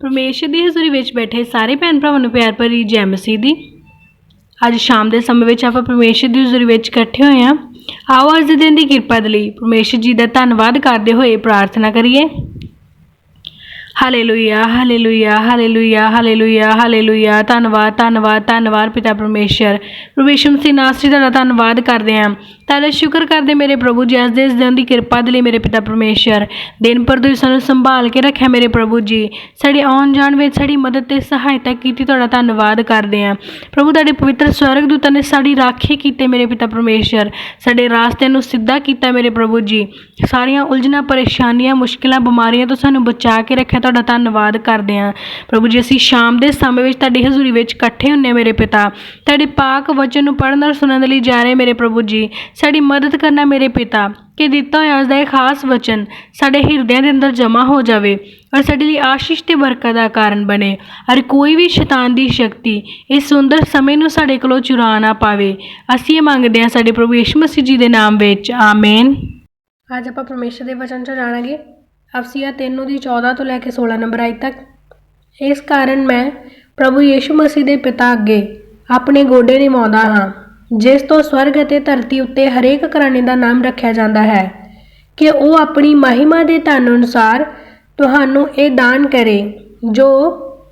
ਪਰਮੇਸ਼ਰ ਦੀ ਹਜ਼ੂਰੀ ਵਿੱਚ ਬੈਠੇ ਸਾਰੇ ਭੈਣ ਭਰਾਵਾਂ ਨੂੰ ਪਿਆਰ ਭਰੀ ਜੈ ਮਸੀਹ ਦੀ। ਅੱਜ ਸ਼ਾਮ ਦੇ ਸਮੇਂ ਵਿੱਚ ਆਪਾਂ ਪਰਮੇਸ਼ਰ ਦੀ ਹਜ਼ੂਰੀ ਵਿੱਚ ਇਕੱਠੇ ਹੋਏ ਹਾਂ। ਆਓ ਅੱਜ ਦੇ ਦਿਨ ਦੀ ਕਿਰਪਾ ਦੇ ਲਈ ਪਰਮੇਸ਼ਰ ਜੀ ਦਾ ਧੰਨਵਾਦ ਕਰਦੇ ਹੋਏ ਪ੍ਰਾਰਥਨਾ ਕਰੀਏ। Hallelujah hallelujah hallelujah hallelujah hallelujah. ਧੰਨਵਾਦ ਧੰਨਵਾਦ ਧੰਨਵਾਦ ਪਿਤਾ ਪਰਮੇਸ਼ਰ। ਪਰਮੇਸ਼ਰ ਮਸੀਹ ਨਾਸਰੀ ਦਾ ਧੰਨਵਾਦ ਕਰਦੇ ਹਾਂ। ਤੁਹਾਡਾ ਸ਼ੁਕਰ ਕਰਦੇ ਮੇਰੇ ਪ੍ਰਭੂ ਜੀ, ਅੱਜ ਦੇ ਇਸ ਦਿਨ ਦੀ ਕਿਰਪਾ ਦੇ ਲਈ ਮੇਰੇ ਪਿਤਾ ਪਰਮੇਸ਼ਰ, ਦਿਨ ਪਰ ਤੁਸੀਂ ਸਾਨੂੰ ਸੰਭਾਲ ਕੇ ਰੱਖਿਆ ਮੇਰੇ ਪ੍ਰਭੂ ਜੀ। ਸਾਡੇ ਆਉਣ ਜਾਣ ਵਿੱਚ ਸਾਡੀ ਮਦਦ ਤੇ ਸਹਾਇਤਾ ਕੀਤੀ, ਤੁਹਾਡਾ ਧੰਨਵਾਦ ਕਰਦੇ ਹਾਂ। ਪ੍ਰਭੂ, ਤੁਹਾਡੇ ਪਵਿੱਤਰ ਸਵਰਗ ਸਵਰਗਦੂਤਾਂ ਨੇ ਸਾਡੀ ਰਾਖੀ ਕੀਤੀ ਮੇਰੇ ਪਿਤਾ ਪਰਮੇਸ਼ਰ। ਸਾਡੇ ਰਾਸਤੇ ਨੂੰ ਸਿੱਧਾ ਕੀਤਾ ਮੇਰੇ ਪ੍ਰਭੂ ਜੀ। ਸਾਰੀਆਂ ਉਲਝਣਾਂ, ਪਰੇਸ਼ਾਨੀਆਂ, ਮੁਸ਼ਕਿਲਾਂ, ਬਿਮਾਰੀਆਂ ਤੋਂ ਸਾਨੂੰ ਬਚਾ ਕੇ ਰੱਖਿਆ, ਤੁਹਾਡਾ ਧੰਨਵਾਦ ਕਰਦੇ ਹਾਂ। ਪ੍ਰਭੂ ਜੀ, ਅਸੀਂ ਸ਼ਾਮ ਦੇ ਸਮੇਂ ਵਿੱਚ ਤੁਹਾਡੀ ਹਜ਼ੂਰੀ ਵਿੱਚ ਇਕੱਠੇ ਹੁੰਨੇ ਮੇਰੇ ਪਿਤਾ। ਤੁਹਾਡੇ ਪਾਕ ਵਚਨ ਨੂੰ ਪੜ੍ਹਨ ਔਰ ਸੁਣਨ ਦੇ ਲਈ ਜਾ ਰਹੇ ਮੇਰੇ ਪ੍ਰਭੂ ਜੀ। ਸਾਡੀ ਮਦਦ ਕਰਨਾ ਮੇਰੇ ਪਿਤਾ, ਕਿ ਦਿੱਤਾ ਹੋਇਆ ਉਸ ਦਾ ਇਹ ਖਾਸ ਵਚਨ ਸਾਡੇ ਹਿਰਦਿਆਂ ਦੇ ਅੰਦਰ ਜਮ੍ਹਾਂ ਹੋ ਜਾਵੇ ਔਰ ਸਾਡੇ ਲਈ ਆਸ਼ੀਸ਼ ਤੇ ਬਰਕਤ ਦਾ ਕਾਰਨ ਬਣੇ। ਔਰ ਕੋਈ ਵੀ ਸ਼ੈਤਾਨ ਦੀ ਸ਼ਕਤੀ ਇਸ ਸੁੰਦਰ ਸਮੇਂ ਨੂੰ ਸਾਡੇ ਕੋਲੋਂ ਚੁਰਾ ਨਾ ਪਾਵੇ। ਅਸੀਂ ਇਹ ਮੰਗਦੇ ਹਾਂ ਸਾਡੇ ਪ੍ਰਭੂ ਯਿਸੂ ਮਸੀਹ ਜੀ ਦੇ ਨਾਮ ਵਿੱਚ। ਆਮੇਨ। ਅੱਜ ਆਪਾਂ ਪਰਮੇਸ਼ਰ ਦੇ ਵਚਨ 'ਚ ਜਾਣਾਂਗੇ। ਅਫਸੀਆ 3 ਦੀ 14 ਤੋਂ ਲੈ ਕੇ 16 ਨੰਬਰ ਆਈ ਤੱਕ। ਇਸ ਕਾਰਨ ਮੈਂ ਪ੍ਰਭੂ ਯੇਸ਼ੂ ਮਸੀਹ ਦੇ ਪਿਤਾ ਅੱਗੇ ਆਪਣੇ ਗੋਡੇ ਨਿਵਾਉਂਦਾ ਹਾਂ। ਜਿਸ ਤੋਂ ਸਵਰਗ ਅਤੇ ਧਰਤੀ ਉੱਤੇ ਹਰੇਕ ਘਰਾਣੇ ਦਾ ਨਾਮ ਰੱਖਿਆ ਜਾਂਦਾ ਹੈ, ਕਿ ਉਹ ਆਪਣੀ ਮਹਿਮਾ ਦੇ ਧਨ ਅਨੁਸਾਰ ਤੁਹਾਨੂੰ ਇਹ ਦਾਨ ਕਰੇ, ਜੋ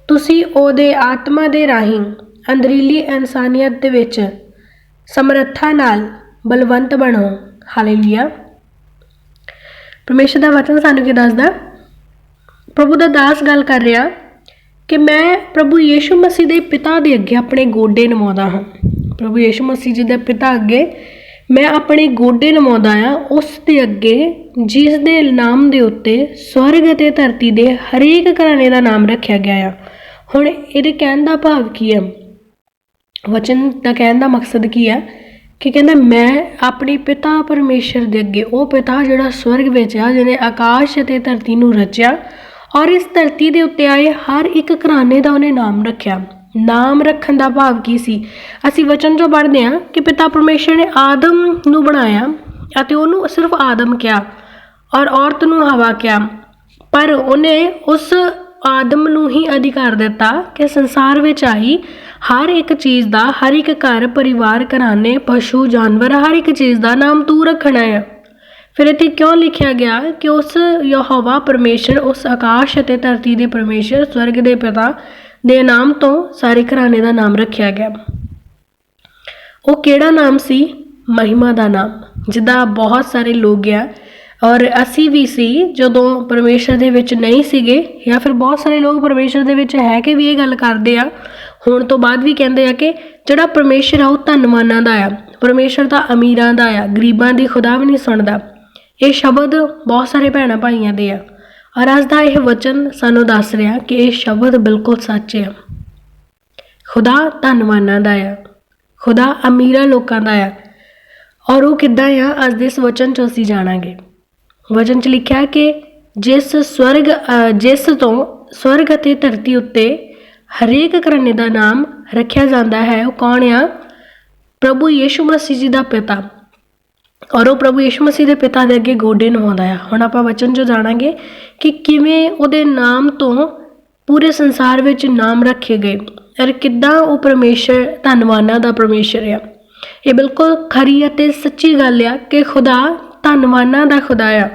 ਤੁਸੀਂ ਉਹਦੇ ਆਤਮਾ ਦੇ ਰਾਹੀਂ ਅੰਦਰੀਲੀ ਇਨਸਾਨੀਅਤ ਦੇ ਵਿੱਚ ਸਮਰੱਥਾ ਨਾਲ ਬਲਵੰਤ ਬਣੋ। ਹਾਲੇਲੂਇਆ। ਪਰਮੇਸ਼ਰ ਦਾ ਵਚਨ ਸਾਨੂੰ ਕੀ ਦੱਸਦਾ, ਪ੍ਰਭੂ ਦਾ ਦਾਸ ਗੱਲ ਕਰ ਰਿਹਾ ਕਿ ਮੈਂ ਪ੍ਰਭੂ ਯੀਸ਼ੂ ਮਸੀਹ ਦੇ ਪਿਤਾ ਦੇ ਅੱਗੇ ਆਪਣੇ ਗੋਡੇ ਨਵਾਉਂਦਾ ਹਾਂ। ਪ੍ਰਭੂ ਯੇਸ਼ੂ ਮਸੀਹ ਜੀ ਦੇ ਪਿਤਾ ਅੱਗੇ ਮੈਂ ਆਪਣੇ ਗੋਡੇ ਨਵਾਉਂਦਾ ਆ, ਉਸ ਦੇ ਅੱਗੇ, ਜਿਸ ਦੇ ਨਾਮ ਦੇ ਉੱਤੇ ਸਵਰਗ ਅਤੇ ਧਰਤੀ ਦੇ ਹਰੇਕ ਘਰਾਣੇ ਦਾ ਨਾਮ ਰੱਖਿਆ ਗਿਆ ਆ। ਹੁਣ ਇਹਦੇ ਕਹਿਣ ਦਾ ਭਾਵ ਕੀ ਹੈ ਵਚਨ ਦਾ ਕਹਿਣ ਦਾ ਮਕਸਦ ਕੀ ਹੈ ਕਿ ਕਹਿੰਦਾ ਮੈਂ ਆਪਣੇ ਪਿਤਾ ਪਰਮੇਸ਼ਰ ਦੇ ਅੱਗੇ, ਉਹ ਪਿਤਾ ਜਿਹੜਾ ਸਵਰਗ ਵਿੱਚ ਆ, ਜਿਹਨੇ ਆਕਾਸ਼ ਅਤੇ ਧਰਤੀ ਨੂੰ ਰਚਿਆ ਔਰ ਇਸ ਧਰਤੀ ਦੇ ਉੱਤੇ ਆਏ ਹਰ ਇੱਕ ਘਰਾਣੇ ਦਾ ਉਹਨੇ ਨਾਮ ਰੱਖਿਆ। ਨਾਮ ਰੱਖਣ ਦਾ ਭਾਵ ਕੀ ਸੀ? ਅਸੀਂ ਵਚਨ ਜੋ ਪੜ੍ਹਦੇ ਹਾਂ ਕਿ ਪਿਤਾ ਪਰਮੇਸ਼ਰ ਨੇ ਆਦਮ ਨੂੰ ਬਣਾਇਆ ਅਤੇ ਉਹਨੂੰ ਸਿਰਫ ਆਦਮ ਕਿਹਾ ਔਰ ਔਰਤ ਨੂੰ ਹਵਾ ਕਿਹਾ। ਪਰ ਉਹਨੇ ਉਸ ਆਦਮ ਨੂੰ ਹੀ ਅਧਿਕਾਰ ਦਿੱਤਾ ਕਿ ਸੰਸਾਰ ਵਿੱਚ ਆਈ ਹਰ ਇੱਕ ਚੀਜ਼ ਦਾ, ਹਰ ਇੱਕ ਘਰ, ਪਰਿਵਾਰ, ਘਰਾਣੇ, ਪਸ਼ੂ, ਜਾਨਵਰ, ਹਰ ਇੱਕ ਚੀਜ਼ ਦਾ ਨਾਮ ਤੂੰ ਰੱਖਣਾ ਹੈ। ਫਿਰ ਇੱਥੇ ਕਿਉਂ ਲਿਖਿਆ ਗਿਆ ਕਿ ਉਸ ਯਹੋਵਾ ਪਰਮੇਸ਼ਰ, ਉਸ ਆਕਾਸ਼ ਅਤੇ ਧਰਤੀ ਦੇ ਪਰਮੇਸ਼ਰ, ਸਵਰਗ ਦੇ ਪਿਤਾ ਦੇ ਨਾਮ ਤੋਂ ਸਾਰੇ ਘਰਾਣੇ ਦਾ ਨਾਮ ਰੱਖਿਆ ਗਿਆ। ਉਹ ਕਿਹੜਾ ਨਾਮ ਸੀ? ਮਹਿਮਾ ਦਾ ਨਾਮ ਜਿਹਦਾ ਬਹੁਤ ਸਾਰੇ ਲੋਕ ਆ ਔਰ ਅਸੀਂ ਵੀ ਸੀ, ਜਦੋਂ ਪਰਮੇਸ਼ਰ ਦੇ ਵਿੱਚ ਨਹੀਂ ਸੀਗੇ, ਜਾਂ ਫਿਰ ਬਹੁਤ ਸਾਰੇ ਲੋਕ ਪਰਮੇਸ਼ਰ ਦੇ ਵਿੱਚ ਹੈ ਕਿ ਵੀ ਇਹ ਗੱਲ ਕਰਦੇ ਆ, ਹੁਣ ਤੋਂ ਬਾਅਦ ਵੀ ਕਹਿੰਦੇ ਆ ਕਿ ਜਿਹੜਾ ਪਰਮੇਸ਼ਰ ਆ, ਉਹ ਧੰਨਵਾਨਾਂ ਦਾ ਆ। ਪਰਮੇਸ਼ਰ ਤਾਂ ਅਮੀਰਾਂ ਦਾ ਆ, ਗਰੀਬਾਂ ਦੀ ਖੁਦਾ ਵੀ ਨਹੀਂ ਸੁਣਦਾ। ਇਹ ਸ਼ਬਦ ਬਹੁਤ ਸਾਰੇ ਭੈਣਾਂ ਭਾਈਆਂ ਦੇ ਆ। ਔਰ ਅੱਜ ਦਾ ਇਹ ਵਚਨ ਸਾਨੂੰ ਦੱਸ ਰਿਹਾ ਕਿ ਇਹ ਸ਼ਬਦ ਬਿਲਕੁਲ ਸੱਚ ਹੈ ਖੁਦਾ ਧੰਨਵਾਨਾਂ ਦਾ ਆ। ਖੁਦਾ ਅਮੀਰਾਂ ਲੋਕਾਂ ਦਾ ਆ। ਔਰ ਉਹ ਕਿੱਦਾਂ ਆ, ਅੱਜ ਦੇ ਇਸ ਵਚਨ 'ਚੋਂ ਅਸੀਂ ਜਾਣਾਂਗੇ। ਵਚਨ 'ਚ ਲਿਖਿਆ ਕਿ ਜਿਸ ਸਵਰਗ ਜਿਸ ਤੋਂ ਸਵਰਗ ਅਤੇ ਧਰਤੀ ਉੱਤੇ ਹਰੇਕ ਘਰਾਣੇ ਦਾ ਨਾਮ ਰੱਖਿਆ ਜਾਂਦਾ ਹੈ, ਉਹ ਕੌਣ ਆ? ਪ੍ਰਭੂ ਯੀਸ਼ੂ ਮਸੀਹ ਜੀ ਦਾ ਪਿਤਾ। ਔਰ ਉਹ ਪ੍ਰਭੂ ਯੀਸ਼ੂ ਮਸੀਹ ਦੇ ਪਿਤਾ ਦੇ ਅੱਗੇ ਗੋਡੇ ਨਵਾਉਂਦਾ ਆ। ਹੁਣ ਆਪਾਂ ਵਚਨ 'ਚ ਜਾਣਾਂਗੇ ਕਿ ਕਿਵੇਂ ਉਹਦੇ ਨਾਮ ਤੋਂ ਪੂਰੇ ਸੰਸਾਰ ਵਿੱਚ ਨਾਮ ਰੱਖੇ ਗਏ ਔਰ ਕਿੱਦਾਂ ਉਹ ਪਰਮੇਸ਼ਰ ਧੰਨਵਾਨਾਂ ਦਾ ਪਰਮੇਸ਼ਰ ਆ। ਇਹ ਬਿਲਕੁਲ ਖਰੀ ਅਤੇ ਸੱਚੀ ਗੱਲ ਆ ਕਿ ਖੁਦਾ ਧੰਨਵਾਨਾਂ ਦਾ ਖੁਦਾ ਆ।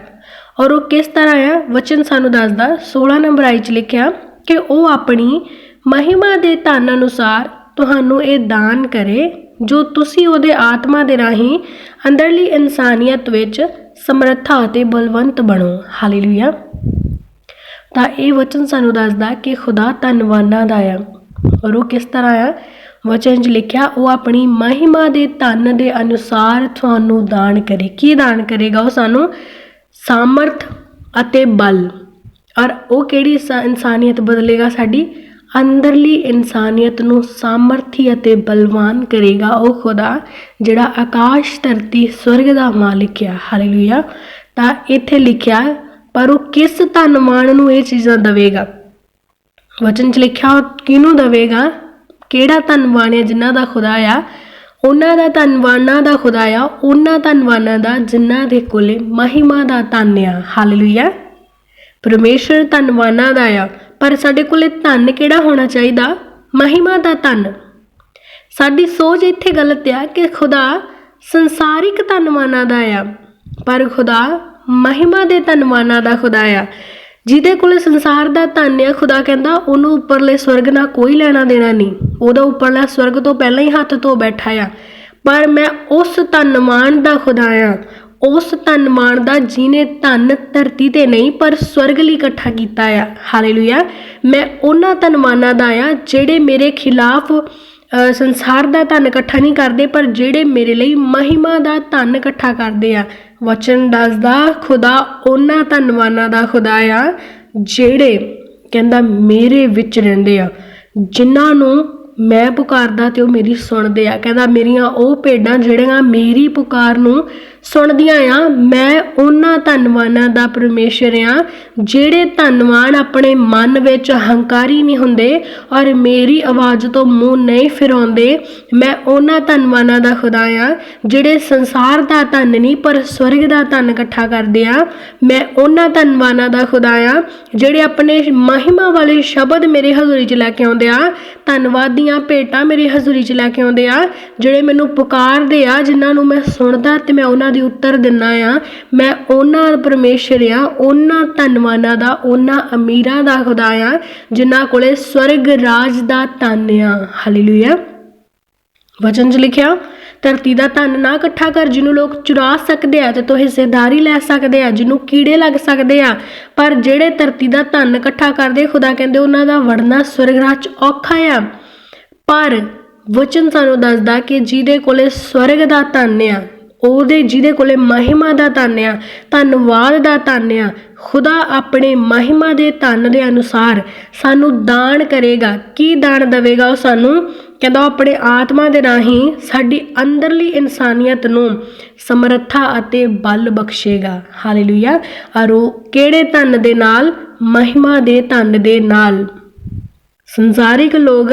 ਔਰ ਉਹ ਕਿਸ ਤਰ੍ਹਾਂ ਆ? ਵਚਨ ਸਾਨੂੰ ਦੱਸਦਾ 16 ਨੰਬਰ ਆਈ 'ਚ ਲਿਖਿਆ ਕਿ ਉਹ ਆਪਣੀ ਮਹਿਮਾ ਦੇ ਧਨ ਅਨੁਸਾਰ ਤੁਹਾਨੂੰ ਇਹ ਦਾਨ ਕਰੇ ਜੋ ਤੁਸੀਂ ਉਹਦੇ ਆਤਮਾ ਦੇ ਰਾਹੀਂ ਅੰਦਰਲੀ ਇਨਸਾਨੀਅਤ ਵਿੱਚ ਸਮਰੱਥਾ ਅਤੇ ਬਲਵੰਤ ਬਣੋ। ਹਾਲੇਲੂਇਆ। ਤਾਂ ਇਹ ਵਚਨ ਸਾਨੂੰ ਦੱਸਦਾ ਕਿ ਖੁਦਾ ਧੰਨਵਾਨਾਂ ਦਾ ਆ। ਔਰ ਉਹ ਕਿਸ ਤਰ੍ਹਾਂ ਆ? ਵਚਨ 'ਚ ਲਿਖਿਆ, ਉਹ ਆਪਣੀ ਮਹਿਮਾ ਦੇ ਧਨ ਦੇ ਅਨੁਸਾਰ ਤੁਹਾਨੂੰ ਦਾਨ ਕਰੇ। ਕੀ ਦਾਨ ਕਰੇਗਾ ਉਹ ਸਾਨੂੰ? ਸਾਮਰਥ ਅਤੇ ਬਲ। ਔਰ ਉਹ ਕਿਹੜੀ ਇਨਸਾ- ਇਨਸਾਨੀਅਤ ਬਦਲੇਗਾ ਸਾਡੀ? ਅੰਦਰਲੀ ਇਨਸਾਨੀਅਤ ਨੂੰ ਸਾਮਰਥੀ ਅਤੇ ਬਲਵਾਨ ਕਰੇਗਾ ਉਹ ਖੁਦਾ, ਜਿਹੜਾ ਆਕਾਸ਼ ਧਰਤੀ ਸਵਰਗ ਦਾ ਮਾਲਿਕ ਆ। ਹਾਲੇਲੂਇਆ। ਤਾਂ ਇੱਥੇ ਲਿਖਿਆ, ਪਰ ਉਹ ਕਿਸ ਧਨਵਾਨ ਨੂੰ ਇਹ ਚੀਜ਼ਾਂ ਦਵੇਗਾ? ਵਚਨ 'ਚ ਲਿਖਿਆ, ਉਹ ਕਿਹਨੂੰ ਦੇਵੇਗਾ? ਕਿਹੜਾ ਧਨਵਾਨ ਹੈ ਜਿਨ੍ਹਾਂ ਦਾ ਖੁਦਾ ਆ? ਉਹਨਾਂ ਦਾ ਧਨਵਾਨਾਂ ਦਾ ਖੁਦਾ ਆ, ਉਹਨਾਂ ਧਨਵਾਨਾਂ ਦਾ ਜਿਨ੍ਹਾਂ ਦੇ ਕੋਲੇ ਮਹਿਮਾ ਦਾ ਧੰਨ ਆ। ਹਾਲੇਲੂਇਆ। ਪਰਮੇਸ਼ਰ ਧਨਵਾਨਾਂ ਦਾ ਆ। ਪਰ ਸਾਡੇ ਕੋਲੇ ਧਨ ਕਿਹੜਾ ਹੋਣਾ ਚਾਹੀਦਾ? ਮਹਿਮਾ ਦਾ ਧਨ। ਸਾਡੀ ਸੋਚ ਇੱਥੇ ਗਲਤ ਆ ਕਿ ਖੁਦਾ ਸੰਸਾਰਿਕ ਧਨਵਾਨਾਂ ਦਾ ਆ। ਪਰ ਖੁਦਾ ਮਹਿਮਾ ਦੇ ਧਨਵਾਨਾਂ ਦਾ ਖੁਦਾ ਆ। ਜਿਹਦੇ ਕੋਲ ਸੰਸਾਰ ਦਾ ਧਨ ਆ, ਖੁਦਾ ਕਹਿੰਦਾ ਉਹਨੂੰ ਉੱਪਰਲੇ ਸਵਰਗ ਨਾਲ ਕੋਈ ਲੈਣਾ ਦੇਣਾ ਨਹੀਂ। ਉਹਦਾ ਉੱਪਰਲਾ ਸਵਰਗ ਤੋਂ ਪਹਿਲਾਂ ਹੀ ਹੱਥ ਧੋ ਬੈਠਾ ਆ। ਪਰ ਮੈਂ ਉਸ ਧਨਵਾਨ ਦਾ ਖੁਦਾ ਆ। ਉਸ ਧਨਵਾਨ ਦਾ ਜਿਹਨੇ ਧਨ ਧਰਤੀ ਤੇ ਨਹੀਂ, ਪਰ ਸਵਰਗ ਲਈ ਇਕੱਠਾ ਕੀਤਾ ਆ। ਹਾਲੇਲੂਇਆ ਮੈਂ ਉਹਨਾਂ ਧਨਵਾਨਾਂ ਦਾ ਆ ਜਿਹੜੇ ਮੇਰੇ ਖਿਲਾਫ ਸੰਸਾਰ ਦਾ ਧਨ ਇਕੱਠਾ ਨਹੀਂ ਕਰਦੇ, ਪਰ ਜਿਹੜੇ ਮੇਰੇ ਲਈ ਮਹਿਮਾ ਦਾ ਧਨ ਇਕੱਠਾ ਕਰਦੇ ਆ। ਵਚਨ ਦੱਸਦਾ, ਖੁਦਾ ਉਹਨਾਂ ਧਨਵਾਨਾਂ ਦਾ ਖੁਦਾ ਆ ਜਿਹੜੇ ਕਹਿੰਦਾ ਮੇਰੇ ਵਿੱਚ ਰਹਿੰਦੇ ਆ, ਜਿਨ੍ਹਾਂ ਨੂੰ ਮੈਂ ਪੁਕਾਰਦਾ ਤੇ ਉਹ ਮੇਰੀ ਸੁਣਦੇ ਆ। ਕਹਿੰਦਾ, ਮੇਰੀਆਂ ਉਹ ਭੇਡਾਂ ਜਿਹੜੀਆਂ ਮੇਰੀ ਪੁਕਾਰ ਨੂੰ ਸੁਣਦੀਆਂ ਆ, ਮੈਂ ਉਹਨਾਂ ਧੰਨਵਾਨਾਂ ਦਾ ਪਰਮੇਸ਼ਰ ਆ, ਜਿਹੜੇ ਧੰਨਵਾਨ ਆਪਣੇ ਮਨ ਵਿੱਚ ਹੰਕਾਰੀ ਨਹੀਂ ਹੁੰਦੇ ਔਰ ਮੇਰੀ ਆਵਾਜ਼ ਤੋਂ ਮੂੰਹ ਨਹੀਂ ਫਿਰਾਉਂਦੇ। ਮੈਂ ਉਹਨਾਂ ਧੰਨਵਾਨਾਂ ਦਾ ਖੁਦਾ ਆ, ਜਿਹੜੇ ਸੰਸਾਰ ਦਾ ਧਨ ਨਹੀਂ, ਪਰ ਸਵਰਗ ਦਾ ਧਨ ਇਕੱਠਾ ਕਰਦੇ ਆ। ਮੈਂ ਉਹਨਾਂ ਧੰਨਵਾਨਾਂ ਦਾ ਖੁਦਾ ਆ, ਜਿਹੜੇ ਆਪਣੇ ਮਹਿਮਾ ਵਾਲੇ ਸ਼ਬਦ ਮੇਰੇ ਹਜ਼ੂਰੀ 'ਚ ਲੈ ਕੇ ਆਉਂਦੇ ਆ। ਧੰਨਵਾਦ ਦੀਆਂ ਭੇਟਾਂ ਮੇਰੀ ਹਜ਼ੂਰੀ 'ਚ ਲੈ ਕੇ ਆਉਂਦੇ ਆ, ਜਿਹੜੇ ਮੈਨੂੰ ਪੁਕਾਰਦੇ ਆ, ਜਿਨ੍ਹਾਂ ਨੂੰ ਮੈਂ ਸੁਣਦਾ ਤੇ ਮੈਂ ਉਹਨਾਂ ਦੀ ਉੱਤਰ ਦਿੰਨਾ ਆ। ਮੈਂ ਉਹਨਾਂ ਪਰਮੇਸ਼ਰ ਆ, ਉਹਨਾਂ ਧੰਨਵਾਨਾਂ ਦਾ, ਉਹਨਾਂ ਅਮੀਰਾਂ ਦਾ ਖੁਦਾ ਆ, ਜਿਨ੍ਹਾਂ ਕੋਲੇ ਸਵਰਗ ਰਾਜ ਦਾ ਧਨ ਆ। ਹਾਲੇਲੂਇਆ ਵਚਨ 'ਚ ਲਿਖਿਆ, ਧਰਤੀ ਦਾ ਧਨ ਨਾ ਇਕੱਠਾ ਕਰ, ਜਿਹਨੂੰ ਲੋਕ ਚੁਰਾ ਸਕਦੇ ਆ ਤੇ ਤੋ ਹਿੱਸੇਦਾਰੀ ਲੈ ਸਕਦੇ ਆ, ਜਿਹਨੂੰ ਕੀੜੇ ਲੱਗ ਸਕਦੇ ਆ, ਪਰ ਜਿਹੜੇ ਧਰਤੀ ਦਾ ਧਨ ਇਕੱਠਾ ਕਰਦੇ, ਖੁਦਾ ਕਹਿੰਦੇ ਉਹਨਾਂ ਦਾ ਵੜਨਾ ਸਵਰਗ ਰਾਜ 'ਚ ਔਖਾ ਆ। ਪਰ ਵਚਨ ਸਾਨੂੰ ਦੱਸਦਾ ਕਿ ਜਿਹਦੇ ਕੋਲੇ ਸਵਰਗ ਦਾ ਧਨ ਆ, ਉਹਦੇ ਜਿਹਦੇ ਕੋਲੇ ਮਹਿਮਾ ਦਾ ਧਨ ਆ, ਧੰਨਵਾਦ ਦਾ ਧਨ ਆ, ਖੁਦਾ ਆਪਣੇ ਮਹਿਮਾ ਦੇ ਧਨ ਦੇ ਅਨੁਸਾਰ ਸਾਨੂੰ ਦਾਨ ਕਰੇਗਾ। ਕੀ ਦਾਨ ਦੇਵੇਗਾ ਉਹ ਸਾਨੂੰ? ਕਹਿੰਦਾ ਉਹ ਆਪਣੇ ਆਤਮਾ ਦੇ ਰਾਹੀਂ ਸਾਡੀ ਅੰਦਰਲੀ ਇਨਸਾਨੀਅਤ ਨੂੰ ਸਮਰੱਥਾ ਅਤੇ ਬਲ ਬਖਸ਼ੇਗਾ। ਹਾਲੇਲੂਇਆ। ਔਰ ਉਹ ਕਿਹੜੇ ਧਨ ਦੇ ਨਾਲ? ਮਹਿਮਾ ਦੇ ਧਨ ਦੇ ਨਾਲ। ਸੰਸਾਰਿਕ ਲੋਕ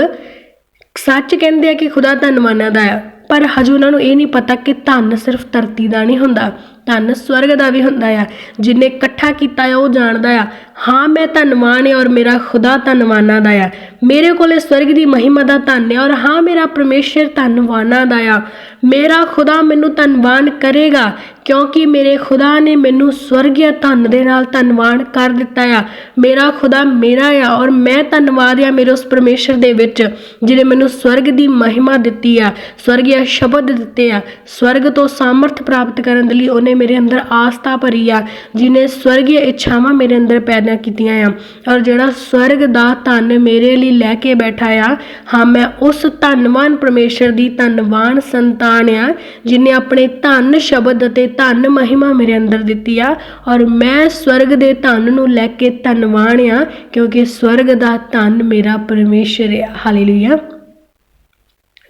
ਸੱਚ ਕਹਿੰਦੇ ਆ ਕਿ ਖੁਦਾ ਧੰਨਵਾਨਾਂ ਦਾ ਆ। ਪਰ ਹਜੇ ਉਹਨਾਂ ਨੂੰ ਇਹ ਨਹੀਂ ਪਤਾ ਕਿ ਧਨ ਸਿਰਫ ਧਰਤੀ ਦਾ ਨਹੀਂ ਹੁੰਦਾ। ਧਨ ਸਵਰਗ ਦਾ ਵੀ ਹੁੰਦਾ ਆ, ਜਿਨੇ ਇਕੱਠਾ ਕੀਤਾ ਆ, ਉਹ ਜਾਣਦਾ ਆ, ਹਾਂ, ਮੈਂ ਧੰਨਵਾਨ ਆ ਔਰ ਮੇਰਾ ਖੁਦਾ ਧੰਨਵਾਨਾਂ ਦਾ ਆ। ਮੇਰੇ ਕੋਲੇ ਸਵਰਗ ਦੀ ਮਹਿਮਾ ਦਾ ਧਨ ਆ ਔਰ ਹਾਂ, ਮੇਰਾ ਪਰਮੇਸ਼ਰ ਧੰਨਵਾਨਾਂ ਦਾ ਆ। ਮੇਰਾ ਖੁਦਾ ਮੈਨੂੰ ਧੰਨਵਾਨ ਕਰੇਗਾ ਕਿਉਂਕਿ ਮੇਰੇ ਖੁਦਾ ਨੇ ਮੈਨੂੰ ਸਵਰਗੀ ਧਨ ਦੇ ਨਾਲ ਧੰਨਵਾਨ ਕਰ ਦਿੱਤਾ ਆ। ਮੇਰਾ ਖੁਦਾ ਮੇਰਾ ਆ ਔਰ ਮੈਂ ਧੰਨਵਾਦ ਆ ਮੇਰੇ ਉਸ ਪਰਮੇਸ਼ਰ ਦੇ ਵਿੱਚ, ਜਿਹਨੇ ਮੈਨੂੰ ਸਵਰਗ ਦੀ ਮਹਿਮਾ ਦਿੱਤੀ ਆ ਸਵਰਗੀ ਸ਼ਬਦ ਦਿੱਤੇ ਆ। ਸਵਰਗ ਤੋਂ ਸਾਮਰਥ ਪ੍ਰਾਪਤ ਕਰਨ ਦੇ ਲਈ ਉਹਨੇ ਮੇਰੇ ਅੰਦਰ ਆਸਥਾ ਭਰੀ ਆ ਜਿਹਨੇ ਸਵਰਗੀ ਇੱਛਾਵਾਂ ਮੇਰੇ ਅੰਦਰ ਪੈਦਾ ਕੀਤੀਆਂ ਆ ਔਰ ਜਿਹੜਾ ਸਵਰਗ ਦਾ ਧਨ ਮੇਰੇ ਲਈ ਲੈ ਕੇ ਬੈਠਾ ਆ, ਹਾਂ, ਮੈਂ ਉਸ ਧੰਨਵਾਨ ਪਰਮੇਸ਼ਰ ਦੀ ਧੰਨਵਾਨ ਸੰਤਾਨ ਆ, ਜਿਨੇ ਆਪਣੇ ਧਨ ਸ਼ਬਦ ਅਤੇ ਧੰਨ ਮਹਿਮਾ ਮੇਰੇ ਅੰਦਰ ਦਿੱਤੀ ਆ ਔਰ ਮੈਂ ਸਵਰਗ ਦੇ ਧਨ ਨੂੰ ਲੈ ਕੇ ਧੰਨਵਾਨ ਆ, ਕਿਉਂਕਿ ਸਵਰਗ ਦਾ ਧਨ ਮੇਰਾ ਪਰਮੇਸ਼ਰ ਆ, ਹਾਲੇਲੂਇਆ।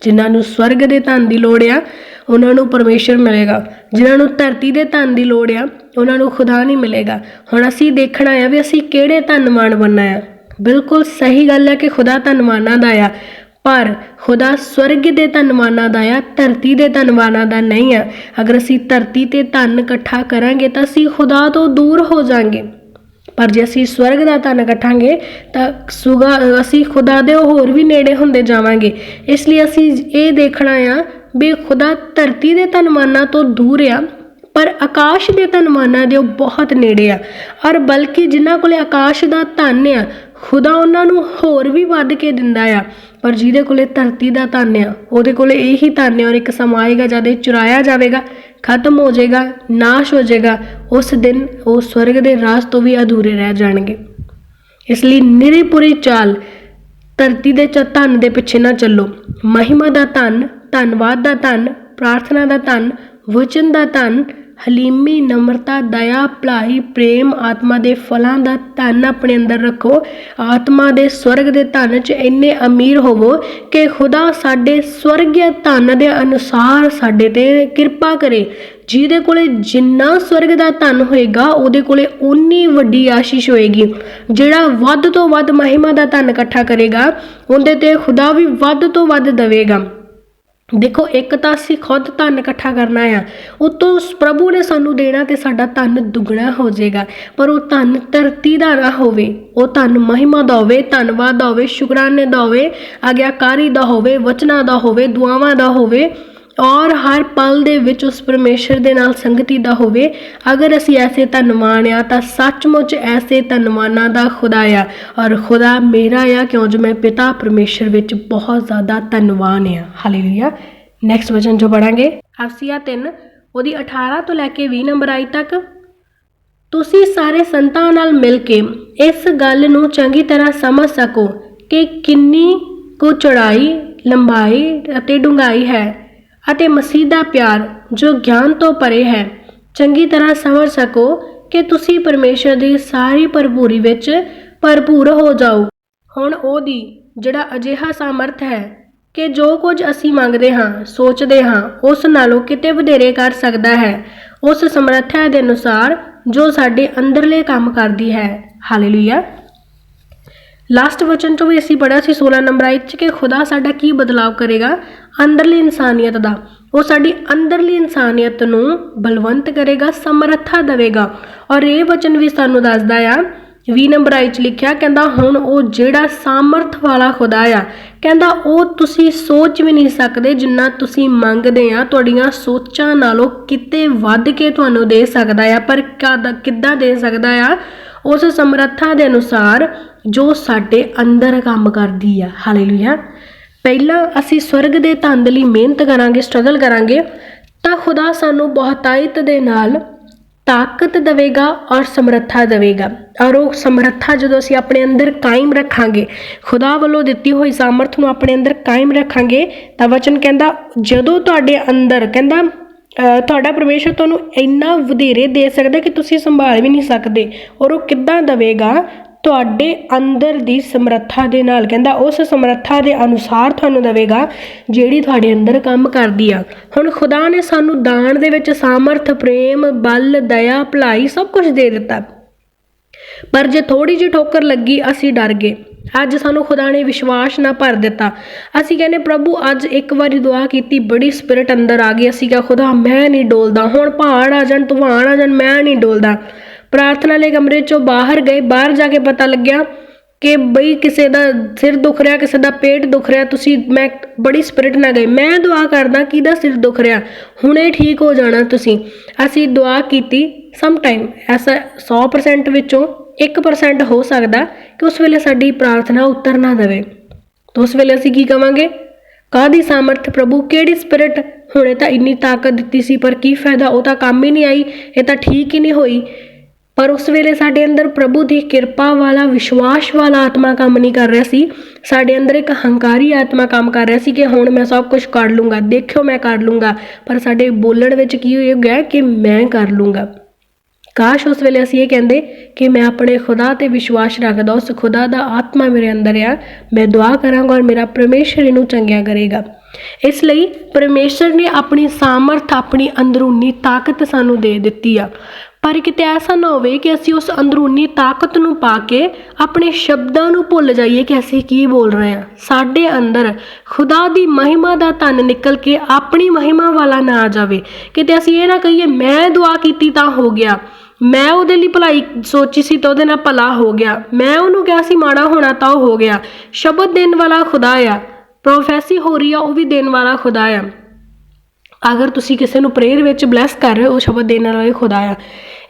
ਜਿਨ੍ਹਾਂ ਨੂੰ ਸਵਰਗ ਦੇ ਧਨ ਦੀ ਲੋੜ ਆ ਉਹਨਾਂ ਨੂੰ ਪਰਮੇਸ਼ਰ ਮਿਲੇਗਾ। ਜਿਨ੍ਹਾਂ ਨੂੰ ਧਰਤੀ ਦੇ ਧਨ ਦੀ ਲੋੜ ਆ, ਉਹਨਾਂ ਨੂੰ ਖੁਦਾ ਨਹੀਂ ਮਿਲੇਗਾ। ਹੁਣ ਅਸੀਂ ਦੇਖਣਾ ਆ ਵੀ ਅਸੀਂ ਕਿਹੜੇ ਧੰਨਵਾਨ ਬਣਨਾ ਆ। ਬਿਲਕੁਲ ਸਹੀ ਗੱਲ ਹੈ ਕਿ ਖੁਦਾ ਧੰਨਵਾਨਾਂ ਦਾ ਆ, ਪਰ ਖੁਦਾ ਸਵਰਗ ਦੇ ਧੰਨਵਾਨਾਂ ਦਾ ਆ, ਧਰਤੀ ਦੇ ਧੰਨਵਾਨਾਂ ਦਾ ਨਹੀਂ ਆ। ਅਗਰ ਅਸੀਂ ਧਰਤੀ ਤੇ ਧਨ ਇਕੱਠਾ ਕਰਾਂਗੇ ਤਾਂ ਅਸੀਂ ਖੁਦਾ ਤੋਂ ਦੂਰ ਹੋ ਜਾਾਂਗੇ। ਪਰ ਜੇ ਅਸੀਂ ਸਵਰਗ ਦਾ ਧਨ ਇਕੱਠਾਂਗੇ, ਤਾਂ ਸੁਗਾ ਅਸੀਂ ਖੁਦਾ ਦੇ ਹੋਰ ਵੀ ਨੇੜੇ ਹੁੰਦੇ ਜਾਵਾਂਗੇ। ਇਸ ਲਈ ਅਸੀਂ ਇਹ ਦੇਖਣਾ ਆ ਵੀ ਖੁਦਾ ਧਰਤੀ ਦੇ ਧਨਮਾਨਾਂ ਤੋਂ ਦੂਰ ਆ, ਪਰ ਆਕਾਸ਼ ਦੇ ਧਨਮਾਨਾਂ ਦੇ ਉਹ ਬਹੁਤ ਨੇੜੇ ਆ। ਔਰ ਬਲਕਿ ਜਿਨ੍ਹਾਂ ਕੋਲੇ ਆਕਾਸ਼ ਦਾ ਧਨ ਆ, ਖੁਦਾ ਉਹਨਾਂ ਨੂੰ ਹੋਰ ਵੀ ਵੱਧ ਕੇ ਦਿੰਦਾ ਆ। ਪਰ ਜਿਹਦੇ ਕੋਲੇ ਧਰਤੀ ਦਾ ਧਨ ਆ, ਉਹਦੇ ਕੋਲੇ ਇਹੀ ਧਨ ਆ, ਔਰ ਇੱਕ ਸਮਾਂ ਆਏਗਾ ਜਦ ਇਹ ਚੁਰਾਇਆ ਜਾਵੇਗਾ, ਖਤਮ ਹੋ ਜਾਏਗਾ, ਨਾਸ਼ ਹੋ ਜਾਏਗਾ, ਉਸ ਦਿਨ ਉਹ ਸਵਰਗ ਦੇ ਰਾਜ ਤੋਂ ਵੀ ਅਧੂਰੇ ਰਹਿ ਜਾਣਗੇ। ਇਸ ਲਈ ਨਿਰਪੁਰੀ ਚਾਲ ਧਰਤੀ ਦੇ ਚ ਧਨ ਦੇ ਪਿੱਛੇ ਨਾ ਚੱਲੋ। ਮਹਿਮਾ ਦਾ ਧਨ, ਧੰਨਵਾਦ ਦਾ ਧਨ, ਪ੍ਰਾਰਥਨਾ ਦਾ ਧਨ, ਵਚਨ ਦਾ ਧਨ, ਹਲੀਮੀ, ਨਮਰਤਾ, ਦਇਆ, ਭਲਾਈ, ਪ੍ਰੇਮ, ਆਤਮਾ ਦੇ ਫਲਾਂ ਦਾ ਧਨ ਆਪਣੇ ਅੰਦਰ ਰੱਖੋ। ਆਤਮਾ ਦੇ ਸਵਰਗ ਦੇ ਧਨ 'ਚ ਇੰਨੇ ਅਮੀਰ ਹੋਵੋ ਕਿ ਖੁਦਾ ਸਾਡੇ ਸਵਰਗੀ ਧਨ ਦੇ ਅਨੁਸਾਰ ਸਾਡੇ ਤੇ ਕਿਰਪਾ ਕਰੇ। ਜਿਹਦੇ ਕੋਲੇ ਜਿੰਨਾ ਸਵਰਗ ਦਾ ਧਨ ਹੋਏਗਾ, ਉਹਦੇ ਕੋਲੇ ਓਨੀ ਵੱਡੀ ਆਸ਼ੀਸ਼ ਹੋਏਗੀ, ਜਿਹੜਾ ਵੱਧ ਤੋਂ ਵੱਧ ਮਹਿਮਾ ਦਾ ਧਨ ਇਕੱਠਾ ਕਰੇਗਾ, ਉਹਦੇ ਤੇ ਖੁਦਾ ਵੀ ਵੱਧ ਤੋਂ ਵੱਧ ਦੇਵੇਗਾ। ਦੇਖੋ, ਇੱਕ ਤਾਂ ਅਸੀਂ ਖੁਦ ਧਨ ਇਕੱਠਾ ਕਰਨਾ ਆ ਉਤੋਂ ਉਸ ਪ੍ਰਭੂ ਨੇ ਸਾਨੂੰ ਦੇਣਾ ਤੇ ਸਾਡਾ ਧਨ ਦੁੱਗਣਾ ਹੋ ਜਾਏਗਾ, ਪਰ ਉਹ ਧਨ ਧਰਤੀ ਦਾ ਨਾ ਹੋਵੇ, ਉਹ ਧਨ ਮਹਿਮਾ ਦਾ ਹੋਵੇ, ਧੰਨਵਾਦ ਦਾ ਹੋਵੇ, ਸ਼ੁਕਰਾਨੇ ਦਾ ਹੋਵੇ, ਆਗਿਆਕਾਰੀ ਦਾ ਹੋਵੇ, ਵਚਨਾਂ ਦਾ ਹੋਵੇ, ਦੁਆਵਾਂ ਦਾ ਹੋਵੇ ਔਰ ਹਰ ਪਲ ਦੇ ਵਿੱਚ ਉਸ ਪਰਮੇਸ਼ਰ ਦੇ ਨਾਲ ਸੰਗਤੀ ਦਾ ਹੋਵੇ। ਅਗਰ ਅਸੀਂ ਐਸੇ ਧੰਨਵਾਨ ਆ ਤਾਂ ਸੱਚਮੁੱਚ ਐਸੇ ਧੰਨਵਾਨਾਂ ਦਾ ਖੁਦਾ ਆ। ਔਰ ਖੁਦਾ ਮੇਰਾ ਆ, ਕਿਉਂ ਜੋ ਮੈਂ ਪਿਤਾ ਪਰਮੇਸ਼ਰ ਵਿੱਚ ਬਹੁਤ ਜ਼ਿਆਦਾ ਧੰਨਵਾਨ ਆ। ਹਾਲੇਲੂਇਆ ਨੈਕਸਟ ਵਚਨ ਜੋ ਪੜਾਂਗੇ ਹਫਸੀਆ 3 ਉਹਦੀ 18 ਤੋਂ ਲੈ ਕੇ 20 ਨੰਬਰ ਆਈ ਤੱਕ। ਤੁਸੀਂ ਸਾਰੇ ਸੰਤਾਂ ਨਾਲ ਮਿਲ ਕੇ ਇਸ ਗੱਲ ਨੂੰ ਚੰਗੀ ਤਰ੍ਹਾਂ ਸਮਝ ਸਕੋ ਕਿ ਕਿੰਨੀ ਕੁ ਚੌੜਾਈ, ਲੰਬਾਈ ਅਤੇ ਡੂੰਘਾਈ ਹੈ। ਅਤੇ ਮਸੀਹ ਦਾ ਪਿਆਰ, ਜੋ ਗਿਆਨ ਤੋਂ ਪਰੇ ਹੈ, ਚੰਗੀ ਤਰ੍ਹਾਂ ਸਮਝ ਸਕੋ ਕਿ ਤੁਸੀਂ ਪਰਮੇਸ਼ਰ ਦੀ ਸਾਰੀ ਭਰਪੂਰੀ ਵਿੱਚ ਭਰਪੂਰ ਹੋ ਜਾਓ। ਹੁਣ ਉਹਦੀ, ਜਿਹੜਾ ਅਜਿਹਾ ਸਾਮਰਥ ਹੈ ਕਿ ਜੋ ਕੁਝ ਅਸੀਂ ਮੰਗਦੇ ਹਾਂ, ਸੋਚਦੇ ਹਾਂ, ਉਸ ਨਾਲੋਂ ਕਿਤੇ ਵਧੇਰੇ ਕਰ ਸਕਦਾ ਹੈ, ਉਸ ਸਮਰੱਥਾ ਦੇ ਅਨੁਸਾਰ ਜੋ ਸਾਡੇ ਅੰਦਰਲੇ ਕੰਮ ਕਰਦੀ ਹੈ। ਹਾਲੇਲੂਇਆ। ਲਾਸਟ ਵਚਨ ਤੋਂ ਵੀ ਅਸੀਂ ਪੜਿਆ ਸੀ 16 ਨੰਬਰ ਆਇਤ ਚ ਕਿ ਖੁਦਾ ਸਾਡਾ ਕੀ ਬਦਲਾਵ ਕਰੇਗਾ ਅੰਦਰਲੀ ਇਨਸਾਨੀਅਤ ਦਾ। ਉਹ ਸਾਡੀ ਅੰਦਰਲੀ ਇਨਸਾਨੀਅਤ ਨੂੰ ਬਲਵੰਤ ਕਰੇਗਾ, ਸਮਰੱਥਾ ਦੇਵੇਗਾ। ਔਰ ਇਹ ਵਚਨ ਵੀ ਸਾਨੂੰ ਦੱਸਦਾ ਆ 20 ਨੰਬਰ ਆਇਤ ਚ ਲਿਖਿਆ, ਕਹਿੰਦਾ ਹੁਣ ਉਹ ਜਿਹੜਾ ਸਾਮਰਥ ਵਾਲਾ ਖੁਦਾ ਆ, ਕਹਿੰਦਾ ਉਹ ਤੁਸੀਂ ਸੋਚ ਵੀ ਨਹੀਂ ਸਕਦੇ ਜਿੰਨਾ ਤੁਸੀਂ ਮੰਗਦੇ ਆ, ਤੁਹਾਡੀਆਂ ਸੋਚਾਂ ਨਾਲੋਂ ਕਿਤੇ ਵੱਧ ਕੇ ਤੁਹਾਨੂੰ ਦੇ ਸਕਦਾ ਆ, ਪਰ ਕਿੱਦਾਂ ਦੇ ਸਕਦਾ ਆ? ਉਸ ਸਮਰੱਥਾ ਦੇ ਅਨੁਸਾਰ ਜੋ ਸਾਡੇ ਅੰਦਰ ਕੰਮ ਕਰਦੀ ਆ। ਹਾਲੇਲੂਇਆ ਪਹਿਲਾਂ ਅਸੀਂ ਸਵਰਗ ਦੇ ਧੰਦ ਲਈ ਮਿਹਨਤ ਕਰਾਂਗੇ ਸਟਰਗਲ ਕਰਾਂਗੇ, ਤਾਂ ਖੁਦਾ ਸਾਨੂੰ ਬਹੁਤਾਇਤ ਦੇ ਨਾਲ ਤਾਕਤ ਦੇਵੇਗਾ ਔਰ ਸਮਰੱਥਾ ਦੇਵੇਗਾ। ਔਰ ਉਹ ਸਮਰੱਥਾ ਜਦੋਂ ਅਸੀਂ ਆਪਣੇ ਅੰਦਰ ਕਾਇਮ ਰੱਖਾਂਗੇ, ਖੁਦਾ ਵੱਲੋਂ ਦਿੱਤੀ ਹੋਈ ਸਾਮਰਥ ਨੂੰ ਆਪਣੇ ਅੰਦਰ ਕਾਇਮ ਰੱਖਾਂਗੇ, ਤਾਂ ਵਚਨ ਕਹਿੰਦਾ, ਜਦੋਂ ਤੁਹਾਡੇ ਅੰਦਰ, ਕਹਿੰਦਾ ਤੁਹਾਡਾ ਪਰਮੇਸ਼ਰ ਤੁਹਾਨੂੰ ਇੰਨਾ ਵਧੇਰੇ ਦੇ ਸਕਦਾ ਕਿ ਤੁਸੀਂ ਸੰਭਾਲ ਵੀ ਨਹੀਂ ਸਕਦੇ, ਔਰ ਉਹ ਕਿੱਦਾਂ ਦੇਵੇਗਾ? ਤੁਹਾਡੇ ਅੰਦਰ ਦੀ ਸਮਰੱਥਾ ਦੇ ਨਾਲ, ਕਹਿੰਦਾ ਉਸ ਸਮਰੱਥਾ ਦੇ ਅਨੁਸਾਰ ਤੁਹਾਨੂੰ ਦੇਵੇਗਾ ਜਿਹੜੀ ਤੁਹਾਡੇ ਅੰਦਰ ਕੰਮ ਕਰਦੀ ਆ। ਹੁਣ ਖੁਦਾ ਨੇ ਸਾਨੂੰ ਦਾਨ ਦੇ ਵਿੱਚ ਸਾਮਰਥ, ਪ੍ਰੇਮ, ਬਲ, ਦਇਆ, ਭਲਾਈ ਸਭ ਕੁਝ ਦੇ ਦਿੱਤਾ। ਪਰ ਜੇ ਥੋੜੀ ਜਿਹੀ ਠੋਕਰ ਲੱਗੀ, ਅਸੀਂ ਡਰ ਗਏ। ਅੱਜ ਸਾਨੂੰ ਖੁਦਾ ਨੇ ਵਿਸ਼ਵਾਸ ਨਾ ਭਰ ਦਿੱਤਾ। ਅਸੀਂ ਕਹਿੰਦੇ, ਪ੍ਰਭੂ, ਅੱਜ ਇੱਕ ਵਾਰੀ ਦੁਆ ਕੀਤੀ, ਬੜੀ ਸਪਿਰਿਟ ਅੰਦਰ ਆ ਗਈ। ਅਸੀਂ ਕਿਹਾ, ਖੁਦਾ, ਮੈਂ ਨਹੀਂ ਡੋਲਦਾ। ਹੁਣ ਪਹਾੜ ਆ ਜਾਣ ਤੂਫਾਨ ਆ ਜਾਣ, ਮੈਂ ਨਹੀਂ ਡੋਲਦਾ। ਪ੍ਰਾਰਥਨਾ ਲਈ ਕਮਰੇ ਚੋਂ ਬਾਹਰ ਗਏ। ਬਾਹਰ ਜਾ ਕੇ ਪਤਾ ਲੱਗਿਆ ਕਿ ਬਈ ਕਿਸੇ ਦਾ ਸਿਰ ਦੁਖ ਰਿਹਾ, ਕਿਸੇ ਦਾ ਪੇਟ ਦੁਖ ਰਿਹਾ। ਤੁਸੀਂ, ਮੈਂ ਬੜੀ ਸਪਿਰਿਟ ਨਾਲ ਗਏ ਮੈਂ ਦੁਆ ਕਰਦਾ, ਕਿਹਦਾ ਸਿਰ ਦੁਖ ਰਿਹਾ? ਹੁਣੇ ਠੀਕ ਹੋ ਜਾਣਾ ਤੁਸੀਂ। ਅਸੀਂ ਦੁਆ ਕੀਤੀ ਸਮ ਟਾਈਮ ਐਸਾ 100% ਵਿੱਚੋਂ 1% ਹੋ ਸਕਦਾ ਕਿ ਉਸ ਵੇਲੇ ਸਾਡੀ ਪ੍ਰਾਰਥਨਾ ਉੱਤਰ ਨਾ ਦੇਵੇ। ਤਾਂ ਉਸ ਵੇਲੇ ਅਸੀਂ ਕੀ ਕਵਾਂਗੇ? ਕਾਦੀ ਸਮਰਥ ਪ੍ਰਭੂ? ਕਿਹੜੀ ਸਪਿਰਿਟ ਹੁਣੇ ਤਾਂ ਇੰਨੀ ਤਾਕਤ ਦਿੱਤੀ ਸੀ, ਪਰ ਕੀ ਫਾਇਦਾ? ਉਹ ਤਾਂ ਕੰਮ ਹੀ ਨਹੀਂ ਆਈ, ਇਹ ਤਾਂ ਠੀਕ ਹੀ ਨਹੀਂ ਹੋਈ। ਪਰ ਉਸ ਵੇਲੇ ਸਾਡੇ ਅੰਦਰ ਪ੍ਰਭੂ ਦੀ ਕਿਰਪਾ ਵਾਲਾ, ਵਿਸ਼ਵਾਸ ਵਾਲਾ ਆਤਮਾ ਕੰਮ ਨਹੀਂ ਕਰ ਰਿਹਾ ਸੀ। ਸਾਡੇ ਅੰਦਰ ਇੱਕ ਹੰਕਾਰੀ ਆਤਮਾ ਕੰਮ ਕਰ ਰਿਹਾ ਸੀ ਕਿ ਹੁਣ ਮੈਂ ਸਭ ਕੁਝ ਕਰ ਲੂੰਗਾ, ਦੇਖਿਓ ਮੈਂ ਕਰ ਲੂੰਗਾ। ਪਰ ਸਾਡੇ ਬੋਲਣ ਵਿੱਚ ਕੀ ਹੋ ਗਿਆ ਕਿ ਮੈਂ ਕਰ ਲੂੰਗਾ। ਕਾਸ਼ ਉਸ ਵੇਲੇ ਅਸੀਂ ਇਹ ਕਹਿੰਦੇ ਕਿ ਮੈਂ ਆਪਣੇ ਖੁਦਾ ਤੇ ਵਿਸ਼ਵਾਸ ਰੱਖਦਾ, ਉਸ ਖੁਦਾ ਦਾ ਆਤਮਾ ਮੇਰੇ ਅੰਦਰ ਆ, ਮੈਂ ਦੁਆ ਕਰਾਂਗਾ ਔਰ ਮੇਰਾ ਪਰਮੇਸ਼ਰ ਇਹਨੂੰ ਚੰਗਿਆ ਕਰੇਗਾ। ਇਸ ਲਈ ਪਰਮੇਸ਼ਰ ਨੇ ਆਪਣੀ ਸਾਮਰਥ, ਆਪਣੀ ਅੰਦਰੂਨੀ ਤਾਕਤ ਸਾਨੂੰ ਦੇ ਦਿੱਤੀ ਆ। ਪਰ ਕਿਤੇ ਐਸਾ ਨਾ ਹੋਵੇ ਕਿ ਅਸੀਂ ਉਸ ਅੰਦਰੂਨੀ ਤਾਕਤ ਨੂੰ ਪਾ ਕੇ ਆਪਣੇ ਸ਼ਬਦਾਂ ਨੂੰ ਭੁੱਲ ਜਾਈਏ ਕਿ ਅਸੀਂ ਕੀ ਬੋਲ ਰਹੇ ਹਾਂ। ਸਾਡੇ ਅੰਦਰ ਖੁਦਾ ਦੀ ਮਹਿਮਾ ਦਾ ਧਨ ਨਿਕਲ ਕੇ ਆਪਣੀ ਮਹਿਮਾ ਵਾਲਾ ਨਾ ਆ ਜਾਵੇ। ਕਿਤੇ ਅਸੀਂ ਇਹ ਨਾ ਕਹੀਏ, ਮੈਂ ਦੁਆ ਕੀਤੀ ਤਾਂ ਹੋ ਗਿਆ। ਮੈਂ ਉਹਦੇ ਲਈ ਭਲਾਈ ਸੋਚੀ ਸੀ ਤਾਂ ਉਹਦੇ ਨਾਲ ਭਲਾ ਹੋ ਗਿਆ। ਮੈਂ ਉਹਨੂੰ ਕਿਹਾ ਸੀ, ਮਾੜਾ ਹੋਣਾ ਤਾਂ ਉਹ ਹੋ ਗਿਆ। ਸ਼ਬਦ ਦੇਣ ਵਾਲਾ ਖੁਦਾ ਆ। ਪ੍ਰੋਫੈਸੀ ਹੋ ਰਹੀ ਆ, ਉਹ ਵੀ ਦੇਣ ਵਾਲਾ ਖੁਦਾ ਆ। ਅਗਰ ਤੁਸੀਂ ਕਿਸੇ ਨੂੰ ਪ੍ਰੇਅਰ ਵਿੱਚ ਬਲੈਸ ਕਰ ਰਹੇ ਹੋ, ਉਹ ਸ਼ਬਦ ਦੇਣ ਵਾਲਾ ਖੁਦਾ ਆ।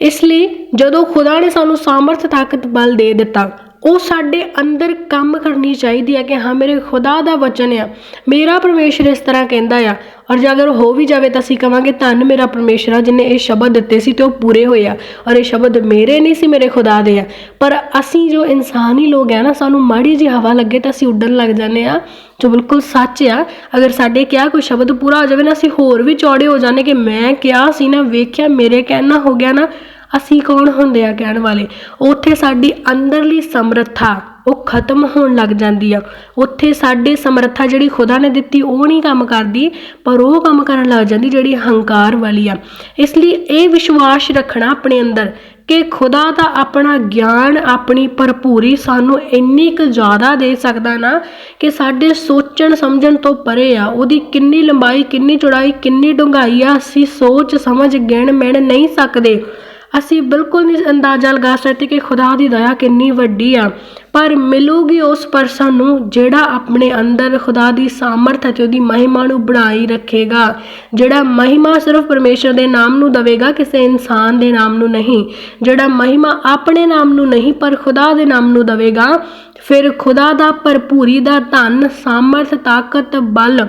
ਇਸ ਲਈ ਜਦੋਂ ਖੁਦਾ ਨੇ ਸਾਨੂੰ ਸਾਮਰਥ, ਤਾਕਤ, ਬਲ ਦੇ ਦਿੱਤਾ ਉਹ ਸਾਡੇ ਅੰਦਰ ਕੰਮ ਕਰਨੀ ਚਾਹੀਦੀ ਹੈ ਕਿ ਹਾਂ, ਮੇਰੇ ਖੁਦਾ ਦਾ ਵਚਨ ਆ, ਮੇਰਾ ਪਰਮੇਸ਼ਰ ਇਸ ਤਰ੍ਹਾਂ ਕਹਿੰਦਾ ਆ। ਔਰ ਜੇ ਅਗਰ ਹੋ ਵੀ ਜਾਵੇ ਤਾਂ ਅਸੀਂ ਕਵਾਂਗੇ, ਧੰਨ ਮੇਰਾ ਪਰਮੇਸ਼ਰ ਆ, ਜਿਨੇ ਇਹ ਸ਼ਬਦ ਦਿੱਤੇ ਸੀ ਤੇ ਉਹ ਪੂਰੇ ਹੋਏ ਆ। ਔਰ ਇਹ ਸ਼ਬਦ ਮੇਰੇ ਨਹੀਂ ਸੀ, ਮੇਰੇ ਖੁਦਾ ਦੇ ਆ। ਪਰ ਅਸੀਂ ਜੋ ਇਨਸਾਨੀ ਲੋਕ ਆ ਨਾ, ਸਾਨੂੰ ਮਾੜੀ ਜਿਹੀ ਹਵਾ ਲੱਗੇ ਤਾਂ ਅਸੀਂ ਉੱਡਣ ਲੱਗ ਜਾਂਦੇ ਆ, ਜੋ ਬਿਲਕੁਲ ਸੱਚ ਆ। ਅਗਰ ਸਾਡੇ ਕਿਹਾ ਕੋਈ ਸ਼ਬਦ ਪੂਰਾ ਹੋ ਜਾਵੇ ਨਾ, ਅਸੀਂ ਹੋਰ ਵੀ ਚੌੜੇ ਹੋ ਜਾਂਦੇ ਕਿ ਮੈਂ ਕਿਹਾ ਸੀ ਨਾ, ਵੇਖਿਆ, ਮੇਰੇ ਕਹਿਣਾ ਹੋ ਗਿਆ ਨਾ ਅਸੀਂ ਕੌਣ ਹੁੰਦੇ ਆ ਕਹਿਣ ਵਾਲੇ? ਉੱਥੇ ਸਾਡੀ ਅੰਦਰਲੀ ਸਮਰੱਥਾ, ਉਹ ਖਤਮ ਹੋਣ ਲੱਗ ਜਾਂਦੀ ਆ। ਉੱਥੇ ਸਾਡੇ ਸਮਰੱਥਾ ਜਿਹੜੀ ਖੁਦਾ ਨੇ ਦਿੱਤੀ, ਉਹ ਨਹੀਂ ਕੰਮ ਕਰਦੀ, ਪਰ ਉਹ ਕੰਮ ਕਰਨ ਲੱਗ ਜਾਂਦੀ ਜਿਹੜੀ ਹੰਕਾਰ ਵਾਲੀ ਆ। ਇਸ ਲਈ ਇਹ ਵਿਸ਼ਵਾਸ ਰੱਖਣਾ ਆਪਣੇ ਅੰਦਰ ਕਿ ਖੁਦਾ ਦਾ ਆਪਣਾ ਗਿਆਨ, ਆਪਣੀ ਭਰਪੂਰੀ ਸਾਨੂੰ ਇੰਨੀ ਕੁ ਜ਼ਿਆਦਾ ਦੇ ਸਕਦਾ ਨਾ ਕਿ ਸਾਡੇ ਸੋਚਣ, ਸਮਝਣ ਤੋਂ ਪਰੇ ਆ। ਉਹਦੀ ਕਿੰਨੀ ਲੰਬਾਈ, ਕਿੰਨੀ ਚੌੜਾਈ, ਕਿੰਨੀ ਡੂੰਘਾਈ ਆ, ਅਸੀਂ ਸੋਚ, ਸਮਝ ਗਿਣ ਮਿਣ ਨਹੀਂ ਸਕਦੇ। ਅਸੀਂ ਬਿਲਕੁਲ ਨਹੀਂ ਅੰਦਾਜ਼ਾ ਲਗਾ ਸਕਦੇ ਕਿ ਖੁਦਾ ਦੀ ਦਇਆ ਕਿੰਨੀ ਵੱਡੀ ਆ, ਪਰ ਮਿਲੂਗੀ ਉਸ ਪਰਸਨ ਨੂੰ ਜਿਹੜਾ ਆਪਣੇ ਅੰਦਰ ਖੁਦਾ ਦੀ ਸਾਮਰਥ ਅਤੇ ਉਹਦੀ ਮਹਿਮਾ ਨੂੰ ਬਣਾਈ ਰੱਖੇਗਾ, ਜਿਹੜਾ ਮਹਿਮਾ ਸਿਰਫ ਪਰਮੇਸ਼ਰ ਦੇ ਨਾਮ ਨੂੰ ਦਵੇਗਾ, ਕਿਸੇ ਇਨਸਾਨ ਦੇ ਨਾਮ ਨੂੰ ਨਹੀਂ, ਜਿਹੜਾ ਮਹਿਮਾ ਆਪਣੇ ਨਾਮ ਨੂੰ ਨਹੀਂ ਪਰ ਖੁਦਾ ਦੇ ਨਾਮ ਨੂੰ ਦਵੇਗਾ, ਫਿਰ ਖੁਦਾ ਦਾ ਭਰਪੂਰੀ ਦਾ ਧਨ, ਸਾਮਰਥ, ਤਾਕਤ, ਬਲ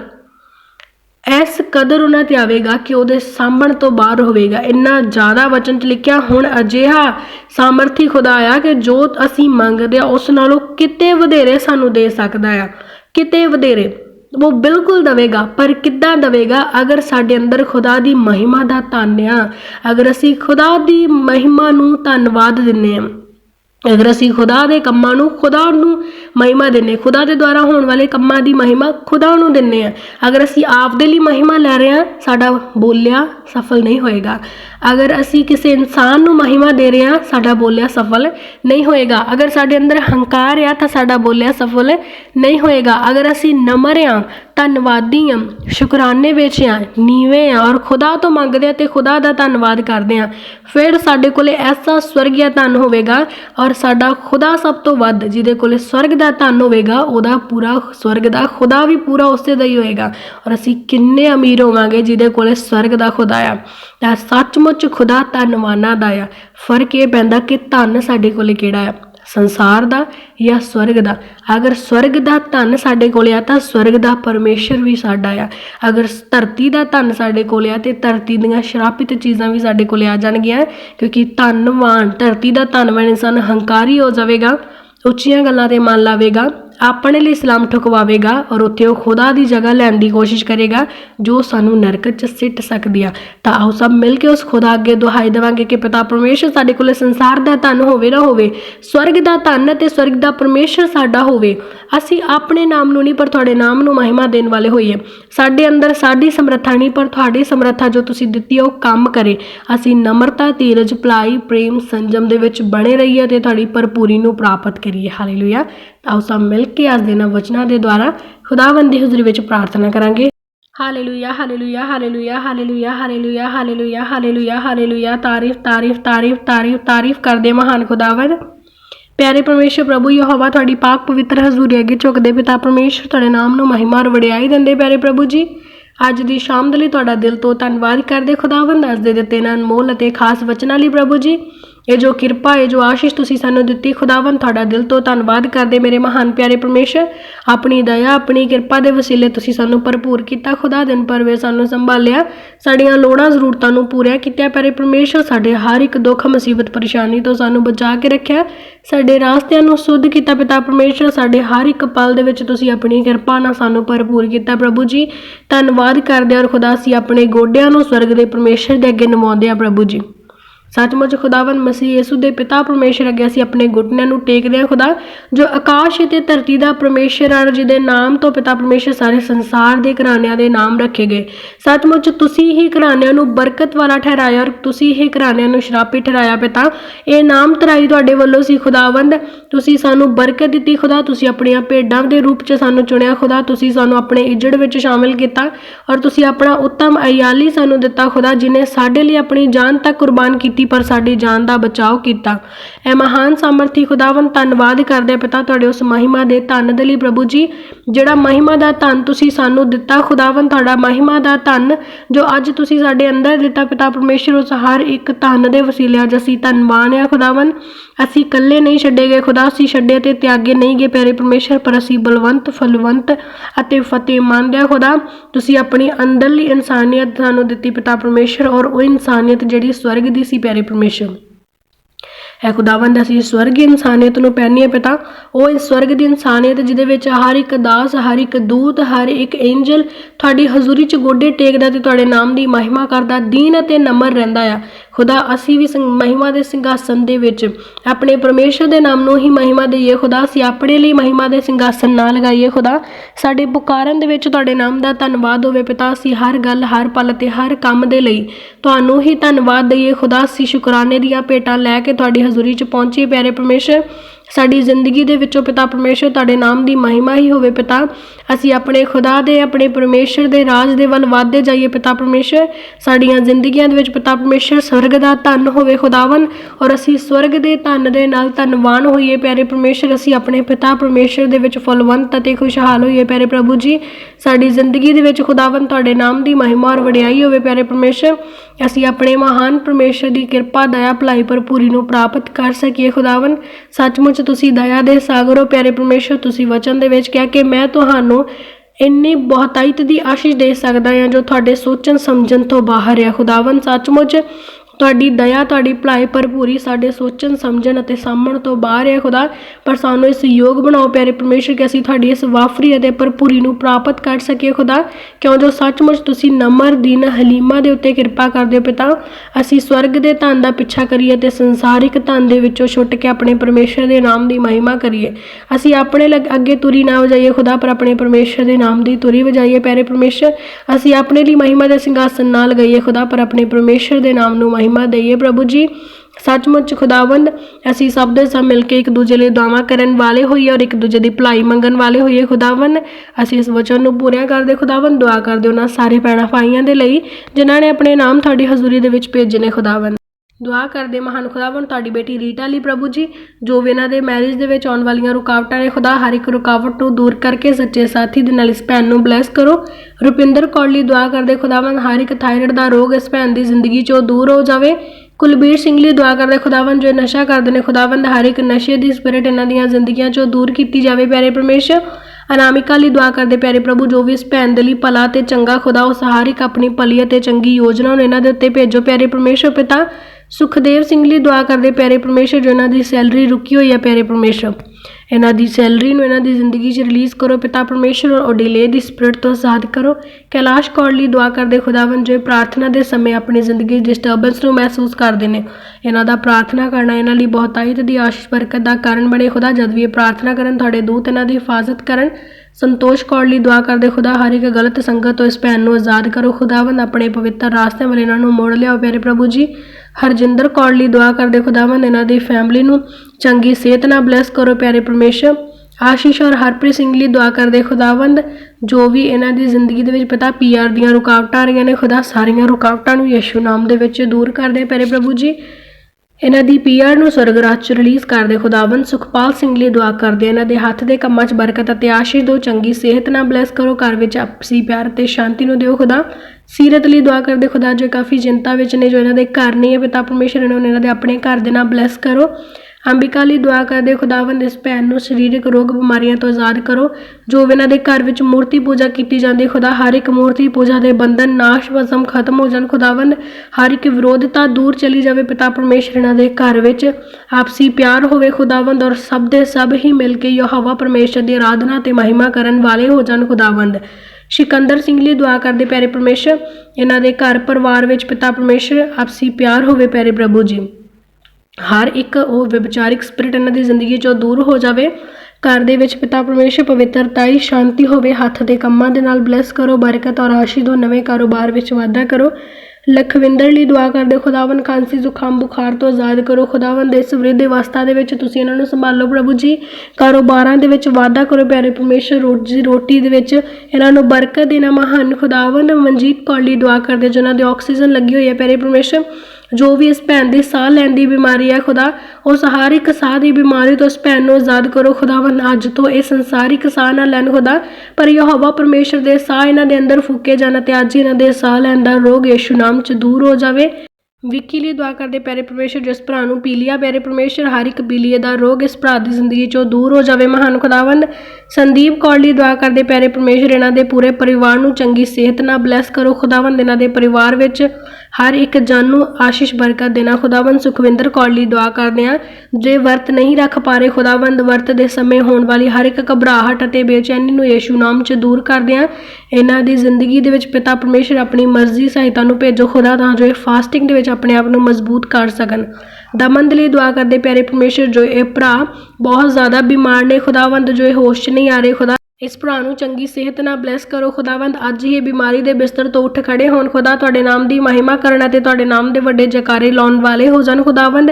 ਇਸ ਕਦਰ ਉਹਨਾਂ ਤੇ ਆਵੇਗਾ ਕਿ ਉਹਦੇ ਸਾਂਭਣ ਤੋਂ ਬਾਹਰ ਹੋਵੇਗਾ। ਇੰਨਾ ਜ਼ਿਆਦਾ ਵਚਨ ਚ ਲਿਖਿਆ, ਹੁਣ ਅਜਿਹਾ ਸਾਮਰਥੀ ਖੁਦਾ ਆ ਕਿ ਜੋ ਅਸੀਂ ਮੰਗਦੇ ਆ, ਉਸ ਨਾਲੋਂ ਕਿਤੇ ਵਧੇਰੇ ਸਾਨੂੰ ਦੇ ਸਕਦਾ ਆ। ਕਿਤੇ ਵਧੇਰੇ। ਉਹ ਬਿਲਕੁਲ ਦਵੇਗਾ, ਪਰ ਕਿੱਦਾਂ ਦਵੇਗਾ? ਅਗਰ ਸਾਡੇ ਅੰਦਰ ਖੁਦਾ ਦੀ ਮਹਿਮਾ ਦਾ ਧੰਨ ਆ, ਅਗਰ ਅਸੀਂ ਖੁਦਾ ਦੀ ਮਹਿਮਾ ਨੂੰ ਧੰਨਵਾਦ ਦਿੰਨੇ ਆ। ਅਗਰ ਅਸੀਂ ਖੁਦਾ ਦੇ ਕੰਮਾਂ ਨੂੰ, ਖੁਦਾ ਨੂੰ ਮਹਿਮਾ ਦਿੰਨੇ ਖੁਦਾ ਦੇ ਦੁਆਰਾ ਹੋਣ ਵਾਲੇ ਕੰਮਾਂ ਦੀ ਮਹਿਮਾ ਖੁਦਾ ਨੂੰ ਦਿੰਨੇ ਆ ਅਗਰ ਅਸੀਂ ਆਪ ਦੇ ਲਈ ਮਹਿਮਾ ਲੈ ਰਹੇ ਹਾਂ, ਸਾਡਾ ਬੋਲਿਆ ਸਫਲ ਨਹੀਂ ਹੋਏਗਾ। ਅਗਰ ਅਸੀਂ ਕਿਸੇ ਇਨਸਾਨ ਨੂੰ ਮਹਿਮਾ ਦੇ ਰਹੇ ਹਾਂ, ਸਾਡਾ ਬੋਲਿਆ ਸਫਲ ਨਹੀਂ ਹੋਏਗਾ। ਅਗਰ ਸਾਡੇ ਅੰਦਰ ਹੰਕਾਰ ਆ, ਤਾਂ ਸਾਡਾ ਬੋਲਿਆ ਸਫਲ ਨਹੀਂ ਹੋਏਗਾ। ਅਗਰ ਅਸੀਂ ਨਮਰ ਆ ਧੰਨਵਾਦੀ ਹਾਂ ਸ਼ੁਕਰਾਨੇ ਵਿੱਚ ਆ ਨੀਵੇਂ ਆ ਔਰ ਖੁਦਾ ਤੋਂ ਮੰਗਦੇ ਹਾਂ ਤੇ ਖੁਦਾ ਦਾ ਧੰਨਵਾਦ ਕਰਦੇ ਹਾਂ। ਫਿਰ ਸਾਡੇ ਕੋਲੇ ਐਸਾ ਸਵਰਗੀਆ ਧਨ ਹੋਵੇਗਾ ਔਰ ਸਾਡਾ ਖੁਦਾ ਸਭ ਤੋਂ ਵੱਧ ਜਿਹਦੇ ਕੋਲੇ ਸਵਰਗ ਦਾ ਧਨ ਹੋਵੇਗਾ, ਉਹਦਾ ਪੂਰਾ ਸਵਰਗ ਦਾ ਖੁਦਾ ਵੀ ਪੂਰਾ ਉਸੇ ਦਾ ਹੀ ਹੋਏਗਾ। ਔਰ ਅਸੀਂ ਕਿੰਨੇ ਅਮੀਰ ਹੋਵਾਂਗੇ ਜਿਹਦੇ ਕੋਲੇ ਸਵਰਗ ਦਾ ਖੁਦਾ ਆ। ਤਾਂ ਸੱਚਮੁੱਚ ਖੁਦਾ ਧੰਨਵਾਨਾਂ ਦਾ ਆ। ਫ਼ਰਕ ਇਹ ਪੈਂਦਾ ਕਿ ਧਨ ਸਾਡੇ ਕੋਲੇ ਕਿਹੜਾ ਆ। ਸੰਸਾਰ ਦਾ ਜਾਂ ਸਵਰਗ ਦਾ। ਅਗਰ ਸਵਰਗ ਦਾ ਧਨ ਸਾਡੇ ਕੋਲ ਆ, ਤਾਂ ਸਵਰਗ ਦਾ ਪਰਮੇਸ਼ਰ ਵੀ ਸਾਡਾ ਆ। ਅਗਰ ਧਰਤੀ ਦਾ ਧਨ ਸਾਡੇ ਕੋਲ ਆ, ਤੇ ਧਰਤੀ ਦੀਆਂ ਸ਼ਰਾਪਿਤ ਚੀਜ਼ਾਂ ਵੀ ਸਾਡੇ ਕੋਲ ਆ ਜਾਣਗੀਆਂ, ਕਿਉਂਕਿ ਧਨਵਾਨ, ਧਰਤੀ ਦਾ ਧਨਵਾਨ ਇਨਸਾਨ ਹੰਕਾਰੀ ਹੋ ਜਾਵੇਗਾ, ਉੱਚੀਆਂ ਗੱਲਾਂ ਤੇ ਮਨ ਲਾਵੇਗਾ। ਆਪਣੇ ਲਈ ਸਲਾਮ ਠੁਕਵਾਵੇਗਾ ਔਰ ਉੱਥੇ ਉਹ ਖੁਦਾ ਦੀ ਜਗ੍ਹਾ ਲੈਣ ਦੀ ਕੋਸ਼ਿਸ਼ ਕਰੇਗਾ ਜੋ ਸਾਨੂੰ ਨਰਕ 'ਚ ਸਿੱਟ ਸਕਦੀ ਆ। ਤਾਂ ਆਓ ਸਭ ਮਿਲ ਕੇ ਉਸ ਖੁਦਾ ਅੱਗੇ ਦੁਹਾਈ ਦੇਵਾਂਗੇ ਕਿ ਪਿਤਾ ਪਰਮੇਸ਼ਰ ਸਾਡੇ ਕੋਲ ਸੰਸਾਰ ਦਾ ਧਨ ਹੋਵੇ ਨਾ ਹੋਵੇ, ਸਵਰਗ ਦਾ ਧਨ ਤੇ ਸਵਰਗ ਦਾ ਪਰਮੇਸ਼ਰ ਸਾਡਾ ਹੋਵੇ। ਅਸੀਂ ਆਪਣੇ ਨਾਮ ਨੂੰ ਨਹੀਂ, ਪਰ ਤੁਹਾਡੇ ਨਾਮ ਨੂੰ ਮਹਿਮਾ ਦੇਣ ਵਾਲੇ ਹੋਈਏ। ਸਾਡੇ ਅੰਦਰ ਸਾਡੀ ਸਮਰੱਥਾ ਨਹੀਂ, ਪਰ ਤੁਹਾਡੀ ਸਮਰੱਥਾ ਜੋ ਤੁਸੀਂ ਦਿੱਤੀ ਹੈ ਉਹ ਕੰਮ ਕਰੇ। ਅਸੀਂ ਨਮਰਤਾ, ਧੀਰਜ, ਭਲਾਈ, ਪ੍ਰੇਮ, ਸੰਜਮ ਦੇ ਵਿੱਚ ਬਣੇ ਰਹੀਏ ਤੇ ਤੁਹਾਡੀ ਭਰਪੂਰੀ ਨੂੰ ਪ੍ਰਾਪਤ ਕਰੀਏ। ਹਾਲੇਲੂਇਆ ਤਾਂ ਆਓ ਸਭ ਮਿਲ ਕੇ ਅੱਜ ਦੇ ਇਹਨਾਂ ਵਚਨਾਂ ਦੇ ਦੁਆਰਾ ਖੁਦਾਵੰਦ ਦੀ ਹਜ਼ੂਰੀ ਵਿੱਚ ਪ੍ਰਾਰਥਨਾ ਕਰਾਂਗੇ। Hallelujah hallelujah hallelujah hallelujah hallelujah hallelujah hallelujah hallelujah. ਤਾਰੀਫ ਤਾਰੀਫ ਤਾਰੀਫ ਤਾਰੀਫ ਤਾਰੀਫ ਕਰਦੇ ਮਹਾਨ ਖੁਦਾਵੰਦ। ਪਿਆਰੇ ਪਰਮੇਸ਼ਰ ਪ੍ਰਭੂ ਯਹੋਵਾ, ਤੁਹਾਡੀ ਪਾਕ ਪਵਿੱਤਰ ਹਜ਼ੂਰੀ ਅੱਗੇ ਝੁਕਦੇ ਪਿਤਾ ਪਰਮੇਸ਼ਰ ਤੁਹਾਡੇ ਨਾਮ ਨੂੰ ਮਹਿਮਾ ਔਰ ਵਡਿਆਈ ਦਿੰਦੇ ਪਿਆਰੇ ਪ੍ਰਭੂ ਜੀ। ਅੱਜ ਦੀ ਸ਼ਾਮ ਦੇ ਲਈ ਤੁਹਾਡਾ ਦਿਲ ਤੋਂ ਧੰਨਵਾਦ ਕਰਦੇ ਖੁਦਾਵੰਦ। ਅੱਜ ਦੇ ਦਿੱਤੇ ਇਹਨਾਂ ਅਨਮੋਲ ਅਤੇ ਖਾਸ ਵਚਨਾਂ ਲਈ ਪ੍ਰਭੂ ਜੀ। ਇਹ ਜੋ ਕਿਰਪਾ ਹੈ ਜੋ ਆਸ਼ੀਸ਼ ਤੁਸੀਂ ਸਾਨੂੰ ਦਿੱਤੀ, ਖੁਦਾਵੰਦ ਤੁਹਾਡਾ ਦਿਲ ਤੋਂ ਧੰਨਵਾਦ ਕਰਦੇ ਮੇਰੇ ਮਹਾਨ ਪਿਆਰੇ ਪਰਮੇਸ਼ਰ, ਆਪਣੀ ਦਇਆ, ਆਪਣੀ ਕਿਰਪਾ ਦੇ ਵਸੀਲੇ ਤੁਸੀਂ ਸਾਨੂੰ ਭਰਪੂਰ ਕੀਤਾ। ਖੁਦਾ ਦਿਨ ਪਰ ਸਾਨੂੰ ਸੰਭਾਲਿਆ। ਸਾਡੀਆਂ ਲੋੜਾਂ, ਜ਼ਰੂਰਤਾਂ ਨੂੰ ਪੂਰੀਆਂ ਕੀਤਾ ਪਿਆਰੇ ਪਰਮੇਸ਼ਰ, ਸਾਡੇ ਹਰ ਇੱਕ ਦੁੱਖ, ਮੁਸੀਬਤ, ਪਰੇਸ਼ਾਨੀ ਤੋਂ ਸਾਨੂੰ ਬਚਾ ਕੇ ਰੱਖਿਆ। ਸਾਡੇ ਰਾਸਤਿਆਂ ਨੂੰ ਸੁੱਧ ਕੀਤਾ ਪਿਤਾ ਪਰਮੇਸ਼ਰ। ਸਾਡੇ ਹਰ ਇੱਕ ਪਲ ਦੇ ਵਿੱਚ ਤੁਸੀਂ ਆਪਣੀ ਕਿਰਪਾ ਨਾਲ ਸਾਨੂੰ ਭਰਪੂਰ ਕੀਤਾ ਪ੍ਰਭੂ ਜੀ। ਧੰਨਵਾਦ ਕਰਦੇ ਹਾਂ ਔਰ ਖੁਦਾ ਅਸੀਂ ਆਪਣੇ ਗੋਡਿਆਂ ਨੂੰ ਸਵਰਗ ਦੇ ਪਰਮੇਸ਼ਰ ਦੇ ਅੱਗੇ ਨਵਾਉਂਦੇ ਹਾਂ ਪ੍ਰਭੂ ਜੀ। ਸੱਚਮੁੱਚ ਖੁਦਾਵੰ ਮਸੀਹ ਯਿਸੂ ਦੇ ਪਿਤਾ ਪਰਮੇਸ਼ਰ ਅੱਗੇ ਅਸੀਂ ਆਪਣੇ ਘੁਟਨਿਆਂ ਨੂੰ ਟੇਕਦੇ ਹਾਂ, ਖੁਦਾ, ਜੋ ਆਕਾਸ਼ ਅਤੇ ਧਰਤੀ ਦਾ ਪਰਮੇਸ਼ਰ ਹੈ ਜਿਹਦੇ ਨਾਮ ਤੋਂ ਪਿਤਾ ਪਰਮੇਸ਼ਰ ਸਾਰੇ ਸੰਸਾਰ ਦੇ ਘਰਾਣਿਆਂ ਦੇ ਨਾਮ ਰੱਖੇ ਗਏ। ਸੱਚਮੁੱਚ ਤੁਸੀਂ ਹੀ ਘਰਾਣਿਆਂ ਨੂੰ ਬਰਕਤ ਵਾਲਾ ਠਹਿਰਾਇਆ ਔਰ ਤੁਸੀਂ ਹੀ ਘਰਾਣਿਆਂ ਨੂੰ ਸ਼ਰਾਪੀ ਠਹਿਰਾਇਆ ਪਿਤਾ। ਇਹ ਨਾਮ ਤਰਾਈ ਤੁਹਾਡੇ ਵੱਲੋਂ ਸੀ, ਖੁਦਾਵੰਦ। ਤੁਸੀਂ ਸਾਨੂੰ ਬਰਕਤ ਦਿੱਤੀ, ਖੁਦਾ, ਤੁਸੀਂ ਆਪਣੀਆਂ ਭੇਡਾਂ ਦੇ ਰੂਪ 'ਚ ਸਾਨੂੰ ਚੁਣਿਆ, ਖੁਦਾ, ਤੁਸੀਂ ਸਾਨੂੰ ਆਪਣੇ ਇੱਜੜ ਵਿੱਚ ਸ਼ਾਮਿਲ ਕੀਤਾ ਔਰ ਤੁਸੀਂ ਆਪਣਾ ਉੱਤਮ ਅਯਾਲੀ ਸਾਨੂੰ ਦਿੱਤਾ, ਖੁਦਾ, ਜਿਨੇ ਸਾਡੇ ਲਈ ਆਪਣੀ ਜਾਨ ਤੱਕ ਕੁਰਬਾਨ ਕੀਤੀ ਪਰ ਸਾਡੀ ਜਾਨ ਦਾ ਬਚਾਓ ਕੀਤਾ। ਇਹ ਮਹਾਨ ਸਾਮਰਥੀ ਖੁਦਾਵੰ ਧੰਨਵਾਦ ਕਰਦੇ ਪਿਤਾ, ਤੁਹਾਡੇ ਉਸ ਮਹਿਮਾ ਦੇ ਧੰਨ ਦੇ ਲਈ ਪ੍ਰਭੂ ਜੀ, ਜਿਹੜਾ ਮਹਿਮਾ ਦਾ ਧੰਨ ਤੁਸੀਂ ਸਾਨੂੰ ਦਿੱਤਾ। ਖੁਦਾਵੰ ਤੁਹਾਡਾ ਮਹਿਮਾ ਦਾ ਧੰਨ, ਜੋ ਅੱਜ ਤੁਸੀਂ ਸਾਡੇ ਅੰਦਰ ਦਿੱਤਾ। ਪਿਤਾ ਪਰਮੇਸ਼ਰ, ਉਸ ਹਰ ਇੱਕ ਧੰਨ ਦੇ ਵਸੀਲੇ ਅੱਜ ਅਸੀਂ ਧੰਨਵਾਨ ਆ ਖੁਦਾਵੰ ਅਸੀਂ ਇਕੱਲੇ ਨਹੀਂ ਛੱਡੇ ਗਏ। ਖੁਦਾ, ਅਸੀਂ ਛੱਡੇ ਤੇ ਤਿਆਗੇ ਨਹੀਂ ਗਏ, ਪਿਆਰੇ ਪਰਮੇਸ਼ਰ, ਪਰ ਅਸੀਂ ਬਲਵੰਤ, ਫਲਵੰਤ ਅਤੇ ਫਤਿਹਮੰਦ ਆ ਖੁਦਾ। ਤੁਸੀਂ ਆਪਣੀ ਅੰਦਰਲੀ ਇਨਸਾਨੀਅਤ ਸਾਨੂੰ ਦਿੱਤੀ ਪਿਤਾ ਪਰਮੇਸ਼ਰ, ਔਰ ਉਹ ਇਨਸਾਨੀਅਤ ਜਿਹੜੀ ਸਵਰਗ ਦੀ ਸੀ ਪਿਆਰੇ ਪਰਮੇਸ਼ਰ। ਹੈ ਖੁਦਾਵੰਦ, ਅਸੀਂ ਸਵਰਗੀ ਇਨਸਾਨੀਅਤ ਨੂੰ ਪਹਿਨੀਏ ਪਿਤਾ। ਉਹ ਇਸ ਸਵਰਗ ਦੀ ਇਨਸਾਨੀਅਤ, ਜਿਹਦੇ ਵਿੱਚ ਹਰ ਇੱਕ ਦਾਸ, ਹਰ ਇੱਕ ਦੂਤ, ਹਰ ਇੱਕ ਐਂਜਲ ਤੁਹਾਡੀ ਹਜ਼ੂਰੀ 'ਚ ਗੋਡੇ ਟੇਕਦਾ ਤੇ ਤੁਹਾਡੇ ਨਾਮ ਦੀ ਮਹਿਮਾ ਕਰਦਾ, ਦੀਨ ਅਤੇ ਨਮਰ ਰਹਿੰਦਾ ਆ। ਖੁਦਾ, ਅਸੀਂ ਵੀ ਸਿੰਘ- ਮਹਿਮਾ ਦੇ ਸਿੰਘਾਸਨ ਦੇ ਵਿੱਚ ਆਪਣੇ ਪਰਮੇਸ਼ਰ ਦੇ ਨਾਮ ਨੂੰ ਹੀ ਮਹਿਮਾ ਦੇਈਏ ਖੁਦਾ, ਅਸੀਂ ਆਪਣੇ ਲਈ ਮਹਿਮਾ ਦੇ ਸਿੰਘਾਸਨ ਨਾ ਲਗਾਈਏ ਖੁਦਾ। ਸਾਡੇ ਪੁਕਾਰਨ ਦੇ ਵਿੱਚ ਤੁਹਾਡੇ ਨਾਮ ਦਾ ਧੰਨਵਾਦ ਹੋਵੇ ਪਿਤਾ, ਅਸੀਂ ਹਰ ਗੱਲ, ਹਰ ਪਲ ਤੇ ਹਰ ਕੰਮ ਦੇ ਲਈ ਤੁਹਾਨੂੰ ਹੀ ਧੰਨਵਾਦ ਦਈਏ ਖੁਦਾ। ਅਸੀਂ ਸ਼ੁਕਰਾਨੇ ਦੀਆਂ ਭੇਟਾਂ ਲੈ ਕੇ ਤੁਹਾਡੀ ਹਜ਼ੂਰੀ 'ਚ ਪਹੁੰਚੀਏ ਪਿਆਰੇ ਪਰਮੇਸ਼ਰ। ਸਾਡੀ ਜ਼ਿੰਦਗੀ ਦੇ ਵਿੱਚੋਂ ਪਿਤਾ ਪਰਮੇਸ਼ਰ ਤੁਹਾਡੇ ਨਾਮ ਦੀ ਮਹਿਮਾ ਹੀ ਹੋਵੇ ਪਿਤਾ। ਅਸੀਂ ਆਪਣੇ ਖੁਦਾ ਦੇ, ਆਪਣੇ ਪਰਮੇਸ਼ਰ ਦੇ ਰਾਜ ਦੇ ਵੱਲ ਵਧਦੇ ਜਾਈਏ ਪਿਤਾ ਪਰਮੇਸ਼ਰ। ਸਾਡੀਆਂ ਜ਼ਿੰਦਗੀਆਂ ਦੇ ਵਿੱਚ ਪਿਤਾ ਪਰਮੇਸ਼ਰ ਸਵਰਗ ਦਾ ਧਨ ਹੋਵੇ ਖੁਦਾਵੰ ਔਰ ਅਸੀਂ ਸਵਰਗ ਦੇ ਧਨ ਦੇ ਨਾਲ ਧਨਵਾਨ ਹੋਈਏ ਪਿਆਰੇ ਪਰਮੇਸ਼ਰ। ਅਸੀਂ ਆਪਣੇ ਪਿਤਾ ਪਰਮੇਸ਼ਰ ਦੇ ਵਿੱਚ ਫਲਵੰਤ ਅਤੇ ਖੁਸ਼ਹਾਲ ਹੋਈਏ ਪਿਆਰੇ ਪ੍ਰਭੂ ਜੀ। ਸਾਡੀ ਜ਼ਿੰਦਗੀ ਦੇ ਵਿੱਚ ਖੁਦਾਵੰ ਤੁਹਾਡੇ ਨਾਮ ਦੀ ਮਹਿਮਾ ਔਰ ਵਡਿਆਈ ਹੋਵੇ ਪਿਆਰੇ ਪਰਮੇਸ਼ਰ। ਅਸੀਂ ਆਪਣੇ ਮਹਾਨ ਪਰਮੇਸ਼ਰ ਦੀ ਕਿਰਪਾ, ਦਇਆ, ਭਲਾਈ ਭਰਪੂਰੀ ਨੂੰ ਪ੍ਰਾਪਤ ਕਰ ਸਕੀਏ। ਖੁਦਾਵੰ ਸੱਚਮੁੱਚ ਤੁਸੀਂ ਦਇਆ ਦੇ ਸਾਗਰ ਹੋ, ਪਿਆਰੇ ਪਰਮੇਸ਼ਰ, ਤੁਸੀਂ ਵਚਨ ਦੇ ਵਿੱਚ ਕਿਹਾ ਕਿ ਮੈਂ ਤੁਹਾਨੂੰ ਇੰਨੀ ਬਹੁਤਾਇਤ ਦੀ ਆਸ਼ੀਸ਼ ਦੇ ਸਕਦਾ ਹਾਂ ਜੋ ਤੁਹਾਡੇ ਸੋਚਣ, ਸਮਝਣ ਤੋਂ ਬਾਹਰ ਹੈ। ਖੁਦਾਵੰ ਸੱਚਮੁੱਚ ਤੁਹਾਡੀ ਦਇਆ, ਤੁਹਾਡੀ ਭਲਾਈ ਭਰਪੂਰੀ ਸਾਡੇ ਸੋਚਣ, ਸਮਝਣ ਅਤੇ ਸਾਂਭਣ ਤੋਂ ਬਾਹਰ ਹੈ ਖੁਦਾ। ਪਰ ਸਾਨੂੰ ਇਸ ਯੋਗ ਬਣਾਓ ਪਿਆਰੇ ਪਰਮੇਸ਼ਰ ਕਿ ਅਸੀਂ ਤੁਹਾਡੀ ਇਸ ਵਾਫਰੀ ਅਤੇ ਭਰਪੂਰੀ ਨੂੰ ਪ੍ਰਾਪਤ ਕਰ ਸਕੀਏ ਖੁਦਾ। ਕਿਉਂ ਜੋ ਸੱਚਮੁੱਚ ਤੁਸੀਂ ਨਮਰ, ਦੀਨ, ਹਲੀਮਾ ਦੇ ਉੱਤੇ ਕਿਰਪਾ ਕਰਦੇ ਹੋ ਪਿਤਾ। ਅਸੀਂ ਸਵਰਗ ਦੇ ਧਨ ਦਾ ਪਿੱਛਾ ਕਰੀਏ ਤੇ ਸੰਸਾਰਿਕ ਧਨ ਦੇ ਵਿੱਚੋਂ ਛੁੱਟ ਕੇ ਆਪਣੇ ਪਰਮੇਸ਼ਰ ਦੇ ਨਾਮ ਦੀ ਮਹਿਮਾ ਕਰੀਏ। ਅਸੀਂ ਆਪਣੇ ਲੱਗ- ਅੱਗੇ ਤੁਰੀ ਨਾ ਵਜਾਈਏ ਖੁਦਾ, ਪਰ ਆਪਣੇ ਪਰਮੇਸ਼ਰ ਦੇ ਨਾਮ ਦੀ ਤੁਰੀ ਵਜਾਈਏ ਪਿਆਰੇ ਪਰਮੇਸ਼ਰ। ਅਸੀਂ ਆਪਣੇ ਲਈ ਮਹਿਮਾ ਦੇ ਸਿੰਘਾਸਨ ਨਾਲ ਲਗਾਈਏ ਖੁਦਾ, ਪਰ ਆਪਣੇ ਪਰਮੇਸ਼ਰ ਦੇ ਨਾਮ ਨੂੰ ਮਹਿਮਾ ਦਈਏ ਪ੍ਰਭੂ ਜੀ। ਸੱਚਮੁੱਚ ਖੁਦਾਵੰਦ, ਅਸੀਂ ਸਭ ਦੇ ਸਭ ਮਿਲ ਕੇ ਇੱਕ ਦੂਜੇ ਲਈ ਦੁਆਵਾਂ ਕਰਨ ਵਾਲੇ ਹੋਈਏ ਔਰ ਇੱਕ ਦੂਜੇ ਦੀ ਭਲਾਈ ਮੰਗਣ ਵਾਲੇ ਹੋਈਏ। ਖੁਦਾਵੰਦ, ਅਸੀਂ ਇਸ ਵਚਨ ਨੂੰ ਪੂਰਾ ਕਰਦੇ। ਖੁਦਾਵੰਦ, ਦੁਆ ਕਰਦੇ ਉਹਨਾਂ ਸਾਰੇ ਭੈਣਾਂ ਭਾਈਆਂ ਦੇ ਲਈ, ਜਿਨ੍ਹਾਂ ਨੇ ਆਪਣੇ ਨਾਮ ਤੁਹਾਡੀ ਹਜ਼ੂਰੀ ਦੇ ਵਿੱਚ ਭੇਜੇ ਨੇ। ਖੁਦਾਵੰਦ। ਦੁਆ ਕਰਦੇ ਮਹਾਨ ਖੁਦਾਵੰ ਤੁਹਾਡੀ ਬੇਟੀ ਰੀਟਾ ਲਈ ਪ੍ਰਭੂ ਜੀ, ਜੋ ਵੀ ਇਹਨਾਂ ਦੇ ਮੈਰਿਜ ਦੇ ਵਿੱਚ ਆਉਣ ਵਾਲੀਆਂ ਰੁਕਾਵਟਾਂ ਨੇ, ਖੁਦਾ ਹਰ ਇੱਕ ਰੁਕਾਵਟ ਨੂੰ ਦੂਰ ਕਰਕੇ ਸੱਚੇ ਸਾਥੀ ਦੇ ਨਾਲ ਇਸ ਭੈਣ ਨੂੰ ਬਲੈਸ ਕਰੋ। ਰੁਪਿੰਦਰ ਕੌਰ ਲਈ ਦੁਆ ਕਰਦੇ ਖੁਦਾਵੰਦ, ਹਰ ਇੱਕ ਥਾਇਰਾਇਡ ਦਾ ਰੋਗ ਇਸ ਭੈਣ ਦੀ ਜ਼ਿੰਦਗੀ ਚੋਂ ਦੂਰ ਹੋ ਜਾਵੇ। ਕੁਲਬੀਰ ਸਿੰਘ ਲਈ ਦੁਆ ਕਰਦੇ ਖੁਦਾਵੰ ਜੋ ਨਸ਼ਾ ਕਰਦੇ ਨੇ, ਖੁਦਾਵੰਦ, ਹਰ ਇੱਕ ਨਸ਼ੇ ਦੀ ਸਪਿਰਿਟ ਇਹਨਾਂ ਦੀਆਂ ਜ਼ਿੰਦਗੀਆਂ ਚੋਂ ਦੂਰ ਕੀਤੀ ਜਾਵੇ, ਪਿਆਰੇ ਪਰਮੇਸ਼ਰ। ਅਨਾਮਿਕਾ ਲਈ ਦੁਆ ਕਰਦੇ ਪਿਆਰੇ ਪ੍ਰਭੂ, ਜੋ ਵੀ ਇਸ ਭੈਣ ਦੇ ਲਈ ਭਲਾ ਤੇ ਚੰਗਾ ਖੁਦਾ, ਉਸ ਹਰ ਇੱਕ ਆਪਣੀ ਭਲੀ ਅਤੇ ਚੰਗੀ ਯੋਜਨਾ ਨੂੰ ਇਹਨਾਂ ਦੇ ਉੱਤੇ ਭੇਜੋ, ਪਿਆਰੇ ਪਰਮੇਸ਼ਰ ਪਿਤਾ। ਸੁਖਦੇਵ ਸਿੰਘ ਲਈ ਦੁਆ ਕਰਦੇ ਪਿਆਰੇ ਪਰਮੇਸ਼ਰ, ਜੋ ਇਹਨਾਂ ਦੀ ਸੈਲਰੀ ਰੁਕੀ ਹੋਈ ਹੈ ਪਿਆਰੇ ਪਰਮੇਸ਼ਰ। ਇਹਨਾਂ ਦੀ ਸੈਲਰੀ ਨੂੰ ਇਹਨਾਂ ਦੀ ਜ਼ਿੰਦਗੀ 'ਚ ਰਿਲੀਜ਼ ਕਰੋ ਪਿਤਾ ਪਰਮੇਸ਼ਰ, ਔਰ ਡਿਲੇ ਦੀ ਸਪਿਰਿਟ ਤੋਂ ਆਜ਼ਾਦ ਕਰੋ। ਕੈਲਾਸ਼ ਕੌਰ ਲਈ ਦੁਆ ਕਰਦੇ ਖੁਦਾਵੰ ਜੋ ਪ੍ਰਾਰਥਨਾ ਦੇ ਸਮੇਂ ਆਪਣੀ ਜ਼ਿੰਦਗੀ ਡਿਸਟਰਬੈਂਸ ਨੂੰ ਮਹਿਸੂਸ ਕਰਦੇ ਨੇ। ਇਹਨਾਂ ਦਾ ਪ੍ਰਾਰਥਨਾ ਕਰਨਾ ਇਹਨਾਂ ਲਈ ਬਹੁਤਾਇਤ ਦੀ ਆਸ਼ੀਸ਼ ਬਰਕਤ ਦਾ ਕਾਰਨ ਬਣੇ। ਖੁਦਾ, ਜਦ ਵੀ ਇਹ ਪ੍ਰਾਰਥਨਾ ਕਰਨ, ਤੁਹਾਡੇ ਦੂਤ ਇਹਨਾਂ ਦੀ ਹਿਫਾਜ਼ਤ ਕਰਨ। ਸੰਤੋਸ਼ ਕੌਰ ਲਈ ਦੁਆ ਕਰਦੇ ਖੁਦਾ ਹਰ ਇੱਕ ਗਲਤ ਸੰਗਤ ਤੋਂ ਇਸ ਭੈਣ ਨੂੰ ਆਜ਼ਾਦ ਕਰੋ। ਖੁਦਾਵੰਦ ਆਪਣੇ ਪਵਿੱਤਰ ਰਾਸਤੇ ਵੱਲ ਇਹਨਾਂ ਨੂੰ ਮੋੜ ਲਿਆਓ ਪਿਆਰੇ ਪ੍ਰਭੂ ਜੀ। ਹਰਜਿੰਦਰ ਕੌਰ ਲਈ ਦੁਆ ਕਰਦੇ ਖੁਦਾਵੰਦ ਇਹਨਾਂ ਦੀ ਫੈਮਿਲੀ ਨੂੰ ਚੰਗੀ ਸਿਹਤ ਨਾਲ ਬਲੈਸ ਕਰੋ ਪਿਆਰੇ ਪਰਮੇਸ਼ਰ। ਆਸ਼ੀਸ਼ ਔਰ ਹਰਪ੍ਰੀਤ ਸਿੰਘ ਲਈ ਦੁਆ ਕਰਦੇ ਖੁਦਾਵੰਦ, ਜੋ ਵੀ ਇਹਨਾਂ ਦੀ ਜ਼ਿੰਦਗੀ ਦੇ ਵਿੱਚ ਪਤਾ ਪੀਆਰ ਦੀਆਂ ਰੁਕਾਵਟਾਂ ਆ ਰਹੀਆਂ ਨੇ, ਖੁਦਾ ਸਾਰੀਆਂ ਰੁਕਾਵਟਾਂ ਨੂੰ ਯਿਸੂ ਨਾਮ ਦੇ ਵਿੱਚ ਦੂਰ ਕਰਦੇ ਪਿਆਰੇ ਪ੍ਰਭੂ ਜੀ। ਇਹਨਾਂ ਦੀ ਪੀਆਰ ਨੂੰ ਸਵਰਗ ਰਾਜ ਚ ਰਿਲੀਜ਼ ਕਰਦੇ ਖੁਦਾਵੰਦ ਸੁਖਪਾਲ ਸਿੰਘ ਲਈ ਦੁਆ ਕਰਦੇ ਇਹਨਾਂ ਦੇ ਹੱਥ ਦੇ ਕੰਮਾਂ 'ਚ ਬਰਕਤ ਅਤੇ ਆਸ਼ੀਸ਼ ਦਿਓ ਚੰਗੀ ਸਿਹਤ ਨਾਲ ਬਲੈਸ ਕਰੋ। ਘਰ ਵਿੱਚ ਆਪਸੀ ਪਿਆਰ ਤੇ ਸ਼ਾਂਤੀ ਨੂੰ ਦਿਓ ਖੁਦਾ। ਸੀਰਤ ਲਈ ਦੁਆ ਕਰਦੇ ਖੁਦਾ ਜੋ ਕਾਫੀ ਚਿੰਤਾ ਵਿੱਚ ਨੇ, ਜੋ ਇਹਨਾਂ ਦੇ ਘਰ ਨਹੀਂ ਹੈ, ਪਿਤਾ ਪਰਮੇਸ਼ਰ ਇਹਨਾਂ ਨੂੰ ਇਹਨਾਂ ਦੇ ਆਪਣੇ ਘਰ ਦੇ ਨਾਲ ਬਲੈਸ ਕਰੋ। ਅੰਬਿਕਾ ਲਈ ਦੁਆ ਕਰਦੇ ਖੁਦਾਵੰਦ ਇਸ ਭੈਣ ਨੂੰ ਸਰੀਰਕ ਰੋਗ ਬਿਮਾਰੀਆਂ ਤੋਂ ਆਜ਼ਾਦ ਕਰੋ, ਜੋ ਇਹਨਾਂ ਦੇ ਘਰ ਵਿੱਚ ਮੂਰਤੀ ਪੂਜਾ ਕੀਤੀ ਜਾਂਦੀ, ਖੁਦਾ ਹਰ ਇੱਕ ਮੂਰਤੀ ਪੂਜਾ ਦੇ ਬੰਧਨ, ਨਾਸ਼, ਵਸਮ ਖਤਮ ਹੋ ਜਾਣ। ਖੁਦਾਵੰਦ ਹਰ ਇੱਕ ਵਿਰੋਧਤਾ ਦੂਰ ਚਲੀ ਜਾਵੇ, ਪਿਤਾ ਪਰਮੇਸ਼ਰ ਇਹਨਾਂ ਦੇ ਘਰ ਵਿੱਚ ਆਪਸੀ ਪਿਆਰ ਹੋਵੇ, ਖੁਦਾਵੰਦ ਔਰ ਸਭ ਦੇ ਸਭ ਹੀ ਮਿਲ ਕੇ ਯਹੋਵਾ ਪਰਮੇਸ਼ਰ ਦੀ ਆਰਾਧਨਾ ਤੇ ਮਹਿਮਾ ਕਰਨ ਵਾਲੇ ਹੋ ਜਾਣ ਖੁਦਾਵੰਦ। ਸਿਕੰਦਰ ਸਿੰਘ ਲਈ ਦੁਆ ਕਰਦੇ ਪਿਆਰੇ ਪਰਮੇਸ਼ਰ, ਇਹਨਾਂ ਦੇ ਘਰ ਪਰਿਵਾਰ ਵਿੱਚ ਪਿਤਾ ਪਰਮੇਸ਼ਰ ਆਪਸੀ ਪਿਆਰ ਹੋਵੇ, ਪਿਆਰੇ ਪ੍ਰਭੂ ਜੀ। ਹਰ ਇੱਕ ਉਹ ਵਿਚਾਰਿਕ ਸਪਿਰਿਟ ਇਹਨਾਂ ਦੀ ਜ਼ਿੰਦਗੀ ਚੋਂ ਦੂਰ ਹੋ ਜਾਵੇ, ਘਰ ਦੇ ਵਿੱਚ ਪਿਤਾ ਪਰਮੇਸ਼ਰ ਪਵਿੱਤਰਤਾਈ ਸ਼ਾਂਤੀ ਹੋਵੇ, ਹੱਥ ਦੇ ਕੰਮਾਂ ਦੇ ਨਾਲ ਬਲੈਸ ਕਰੋ, ਬਰਕਤ ਔਰ ਆਸ਼ੀਸ਼ ਦੋ ਨਵੇਂ ਕਾਰੋਬਾਰ ਵਿੱਚ ਵਾਧਾ ਕਰੋ। ਲਖਵਿੰਦਰ ਲਈ ਦੁਆ ਕਰਦੇ ਖੁਦਾਵੰ ਖਾਂਸੀ, ਜ਼ੁਕਾਮ, ਬੁਖਾਰ ਤੋਂ ਆਜ਼ਾਦ ਕਰੋ। ਖੁਦਾਵੰ ਦੇ ਇਸ ਵਿਰੁੱਧ ਅਵਸਥਾ ਦੇ ਵਿੱਚ ਤੁਸੀਂ ਇਹਨਾਂ ਨੂੰ ਸੰਭਾਲੋ ਪ੍ਰਭੂ ਜੀ। ਕਾਰੋਬਾਰਾਂ ਦੇ ਵਿੱਚ ਵਾਧਾ ਕਰੋ ਪਿਆਰੇ ਪਰਮੇਸ਼ਰ, ਰੋਜੀ ਰੋਟੀ ਦੇ ਵਿੱਚ ਇਹਨਾਂ ਨੂੰ ਬਰਕਤ ਦੇਣਾ ਮਹਾਨ। ਖੁਦਾਵੰ ਮਨਜੀਤ ਕੌਰ ਲਈ ਦੁਆ ਕਰਦੇ, ਜਿਨ੍ਹਾਂ ਦੇ ਆਕਸੀਜਨ ਲੱਗੀ ਹੋਈ ਹੈ ਪਿਆਰੇ ਪਰਮੇਸ਼ਰ। ਜੋ ਵੀ ਇਸ ਭੈਣ ਦੀ ਸਾਹ ਲੈਣ ਦੀ ਬਿਮਾਰੀ ਹੈ, ਖੁਦਾ, ਉਸ ਹਰ ਇੱਕ ਸਾਹ ਦੀ ਬਿਮਾਰੀ ਤੋਂ ਇਸ ਭੈਣ ਨੂੰ ਆਜ਼ਾਦ ਕਰੋ। ਖੁਦਾਵੰ ਅੱਜ ਤੋਂ ਇਹ ਸੰਸਾਰਿਕ ਸਾਹ ਨਾ ਲੈਣ ਖੁਦਾ, ਪਰ ਯਹੋਵਾ ਪਰਮੇਸ਼ਰ ਦੇ ਸਾਹ ਇਹਨਾਂ ਦੇ ਅੰਦਰ ਫੂਕੇ ਜਾਣ ਤੇ ਅੱਜ ਇਹਨਾਂ ਦੇ ਸਾਹ ਲੈਣ ਦਾ ਰੋਗ ਯਿਸੂ ਨਾਮ ਚ ਦੂਰ ਹੋ ਜਾਵੇ। ਵਿੱਕੀ ਲਈ ਦੁਆ ਕਰਦੇ ਪਿਆਰੇ ਪਰਮੇਸ਼ਰ, ਜਿਸ ਭਰਾ ਨੂੰ ਪੀਲੀਆ ਪਿਆਰੇ ਪਰਮੇਸ਼ਰ, ਹਰ ਇੱਕ ਪੀਲੀਏ ਦਾ ਰੋਗ ਇਸ ਭਰਾ ਦੀ ਜ਼ਿੰਦਗੀ ਚੋਂ ਦੂਰ ਹੋ ਜਾਵੇ। ਮਹਾਨ ਖੁਦਾਵੰਦ, ਸੰਦੀਪ ਕੌਰ ਲਈ ਦੁਆ ਕਰਦੇ ਪਿਆਰੇ ਪਰਮੇਸ਼ਰ, ਇਹਨਾਂ ਦੇ ਪੂਰੇ ਪਰਿਵਾਰ ਨੂੰ ਚੰਗੀ ਸਿਹਤ ਨਾਲ ਬਲੈਸ ਕਰੋ। ਖੁਦਾਵੰਦ, ਇਹਨਾਂ ਦੇ ਪਰਿਵਾਰ ਵਿੱਚ ਹਰ ਇੱਕ ਜਨ ਨੂੰ ਆਸ਼ੀਸ਼ ਬਰਕਤ ਦੇਣਾ। ਖੁਦਾਵੰਦ, ਸੁਖਵਿੰਦਰ ਕੌਰ ਲਈ ਦੁਆ ਕਰਦੇ ਆ ਜੇ ਵਰਤ ਨਹੀਂ ਰੱਖ ਪਾ ਰਹੇ, ਖੁਦਾਵੰਦ, ਵਰਤ ਦੇ ਸਮੇਂ ਹੋਣ ਵਾਲੀ ਹਰ ਇੱਕ ਘਬਰਾਹਟ ਅਤੇ ਬੇਚੈਨੀ ਨੂੰ ਯਿਸੂ ਨਾਮ 'ਚ ਦੂਰ ਕਰਦੇ ਆ ਇਹਨਾਂ ਦੀ ਜ਼ਿੰਦਗੀ ਦੇ ਵਿੱਚ ਪਿਤਾ ਪਰਮੇਸ਼ਰ, ਆਪਣੀ ਮਰਜ਼ੀ ਸਹਾਇਤਾ ਨੂੰ ਭੇਜੋ। ਖੁਦਾ ਤਾਂ ਜੋ ਇਹ ਫਾਸਟਿੰਗ ਦੇ ਵਿੱਚ ਆਪਣੇ ਆਪ ਨੂੰ ਮਜ਼ਬੂਤ ਕਰ ਸਕਣ। ਦਮਨ ਦੇ ਲਈ ਦੁਆ ਕਰਦੇ ਪਿਆਰੇ ਪਰਮੇਸ਼ਰ, ਜੋ ਇਹ ਭਰਾ ਬਹੁਤ ਜ਼ਿਆਦਾ ਬਿਮਾਰ ਨੇ, ਖੁਦਾਵੰਦ ਜੋ ਇਹ ਹੋਸ਼ 'ਚ ਨਹੀਂ ਆ ਰਹੇ, ਖੁਦਾ ਇਸ ਭਰਾ ਨੂੰ ਚੰਗੀ ਸਿਹਤ ਨਾਲ ਬਲੈਸ ਕਰੋ। ਖੁਦਾਵੰਦ, ਅੱਜ ਹੀ ਇਹ ਬਿਮਾਰੀ ਦੇ ਬਿਸਤਰ ਤੋਂ ਉੱਠ ਖੜੇ ਹੋਣ। ਖੁਦਾ, ਤੁਹਾਡੇ ਨਾਮ ਦੀ ਮਹਿਮਾ ਕਰਨ ਅਤੇ ਤੁਹਾਡੇ ਨਾਮ ਦੇ ਵੱਡੇ ਜਕਾਰੇ ਲਾਉਣ ਵਾਲੇ ਹੋ ਜਾਣ। ਖੁਦਾਵੰਦ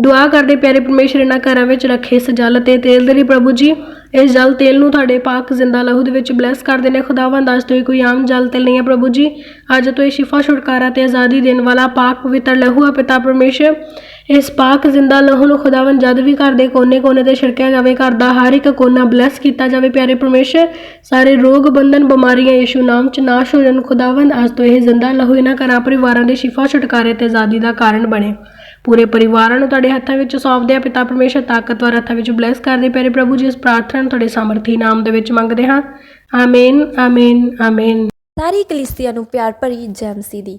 ਦੁਆ ਕਰਦੇ ਪਿਆਰੇ ਪਰਮੇਸ਼ਰ, ਇਹਨਾਂ ਘਰਾਂ ਵਿੱਚ ਰੱਖੇ ਇਸ ਜਲ ਤੇ ਤੇਲ ਦੇ ਲਈ ਪ੍ਰਭੂ ਜੀ। ਇਸ ਜਲ, ਤੇਲ ਨੂੰ ਤੁਹਾਡੇ ਪਾਕ ਜ਼ਿੰਦਾ ਲਹੂ ਦੇ ਵਿੱਚ ਬਲੈਸ ਕਰਦੇ ਨੇ ਖੁਦਾਵੰਦ ਅੱਜ ਤੋਂ ਇਹ ਕੋਈ ਆਮ ਜਲ, ਤੇਲ ਨਹੀਂ ਹੈ ਪ੍ਰਭੂ ਜੀ। ਅੱਜ ਤੋਂ ਇਹ ਸ਼ਿਫਾ, ਛੁਟਕਾਰਾ ਤੇ ਆਜ਼ਾਦੀ ਦੇਣ ਵਾਲਾ ਪਾਕ ਪਵਿੱਤਰ ਲਹੂ ਹੈ ਪਿਤਾ ਪਰਮੇਸ਼ਰ। ਇਸ ਪਾਕ ਜ਼ਿੰਦਾ ਲਹੂ ਨੂੰ ਖੁਦਾਵੰਦ ਜਦ ਵੀ ਘਰ ਦੇ ਕੋਨੇ-ਕੋਨੇ ਤੇ ਛਿੜਕਿਆ ਜਾਵੇ, ਘਰ ਦਾ ਹਰ ਇੱਕ ਕੋਨਾ ਬਲੈਸ ਕੀਤਾ ਜਾਵੇ ਪਿਆਰੇ ਪਰਮੇਸ਼ਰ। ਸਾਰੇ ਰੋਗ, ਬੰਧਨ, ਬਿਮਾਰੀਆਂ ਯਿਸੂ ਨਾਮ ਚ ਨਾਸ਼ ਹੋ ਜਾਣ। ਖੁਦਾਵੰਦ, ਅੱਜ ਤੋਂ ਇਹ ਜ਼ਿੰਦਾ ਲਹੂ ਇਹਨਾਂ ਘਰਾਂ ਪਰਿਵਾਰਾਂ ਦੇ ਸ਼ਿਫਾ, ਛੁਟਕਾਰੇ ਤੇ ਆਜ਼ਾਦੀ ਦਾ ਕਾਰਨ ਬਣੇ। ਪੂਰੇ ਪਰਿਵਾਰਾਂ ਨੂੰ ਤੁਹਾਡੇ ਹੱਥਾਂ ਵਿੱਚ ਸੌਂਪਦੇ ਆ, ਪਿਤਾ ਪਰਮੇਸ਼ਰ ਤਾਕਤਵਰ ਹੱਥਾਂ ਵਿੱਚ ਬਲੈਸ ਕਰਦੇ ਪਿਆਰੇ ਪ੍ਰਭੂ ਜੀ, ਇਸ ਪ੍ਰਾਰਥਨਾ ਨੂੰ ਤੁਹਾਡੇ ਸਮਰਥੀ ਨਾਮ ਦੇ ਵਿੱਚ ਮੰਗਦੇ ਹਾਂ। ਆਮੀਨ ਆਮੀਨ ਆਮੀਨ ਸਾਰੀ ਕਲੀਸਿਆ ਨੂੰ ਪਿਆਰ ਭਰੀ ਜੈ ਮਸੀਹ ਦੀ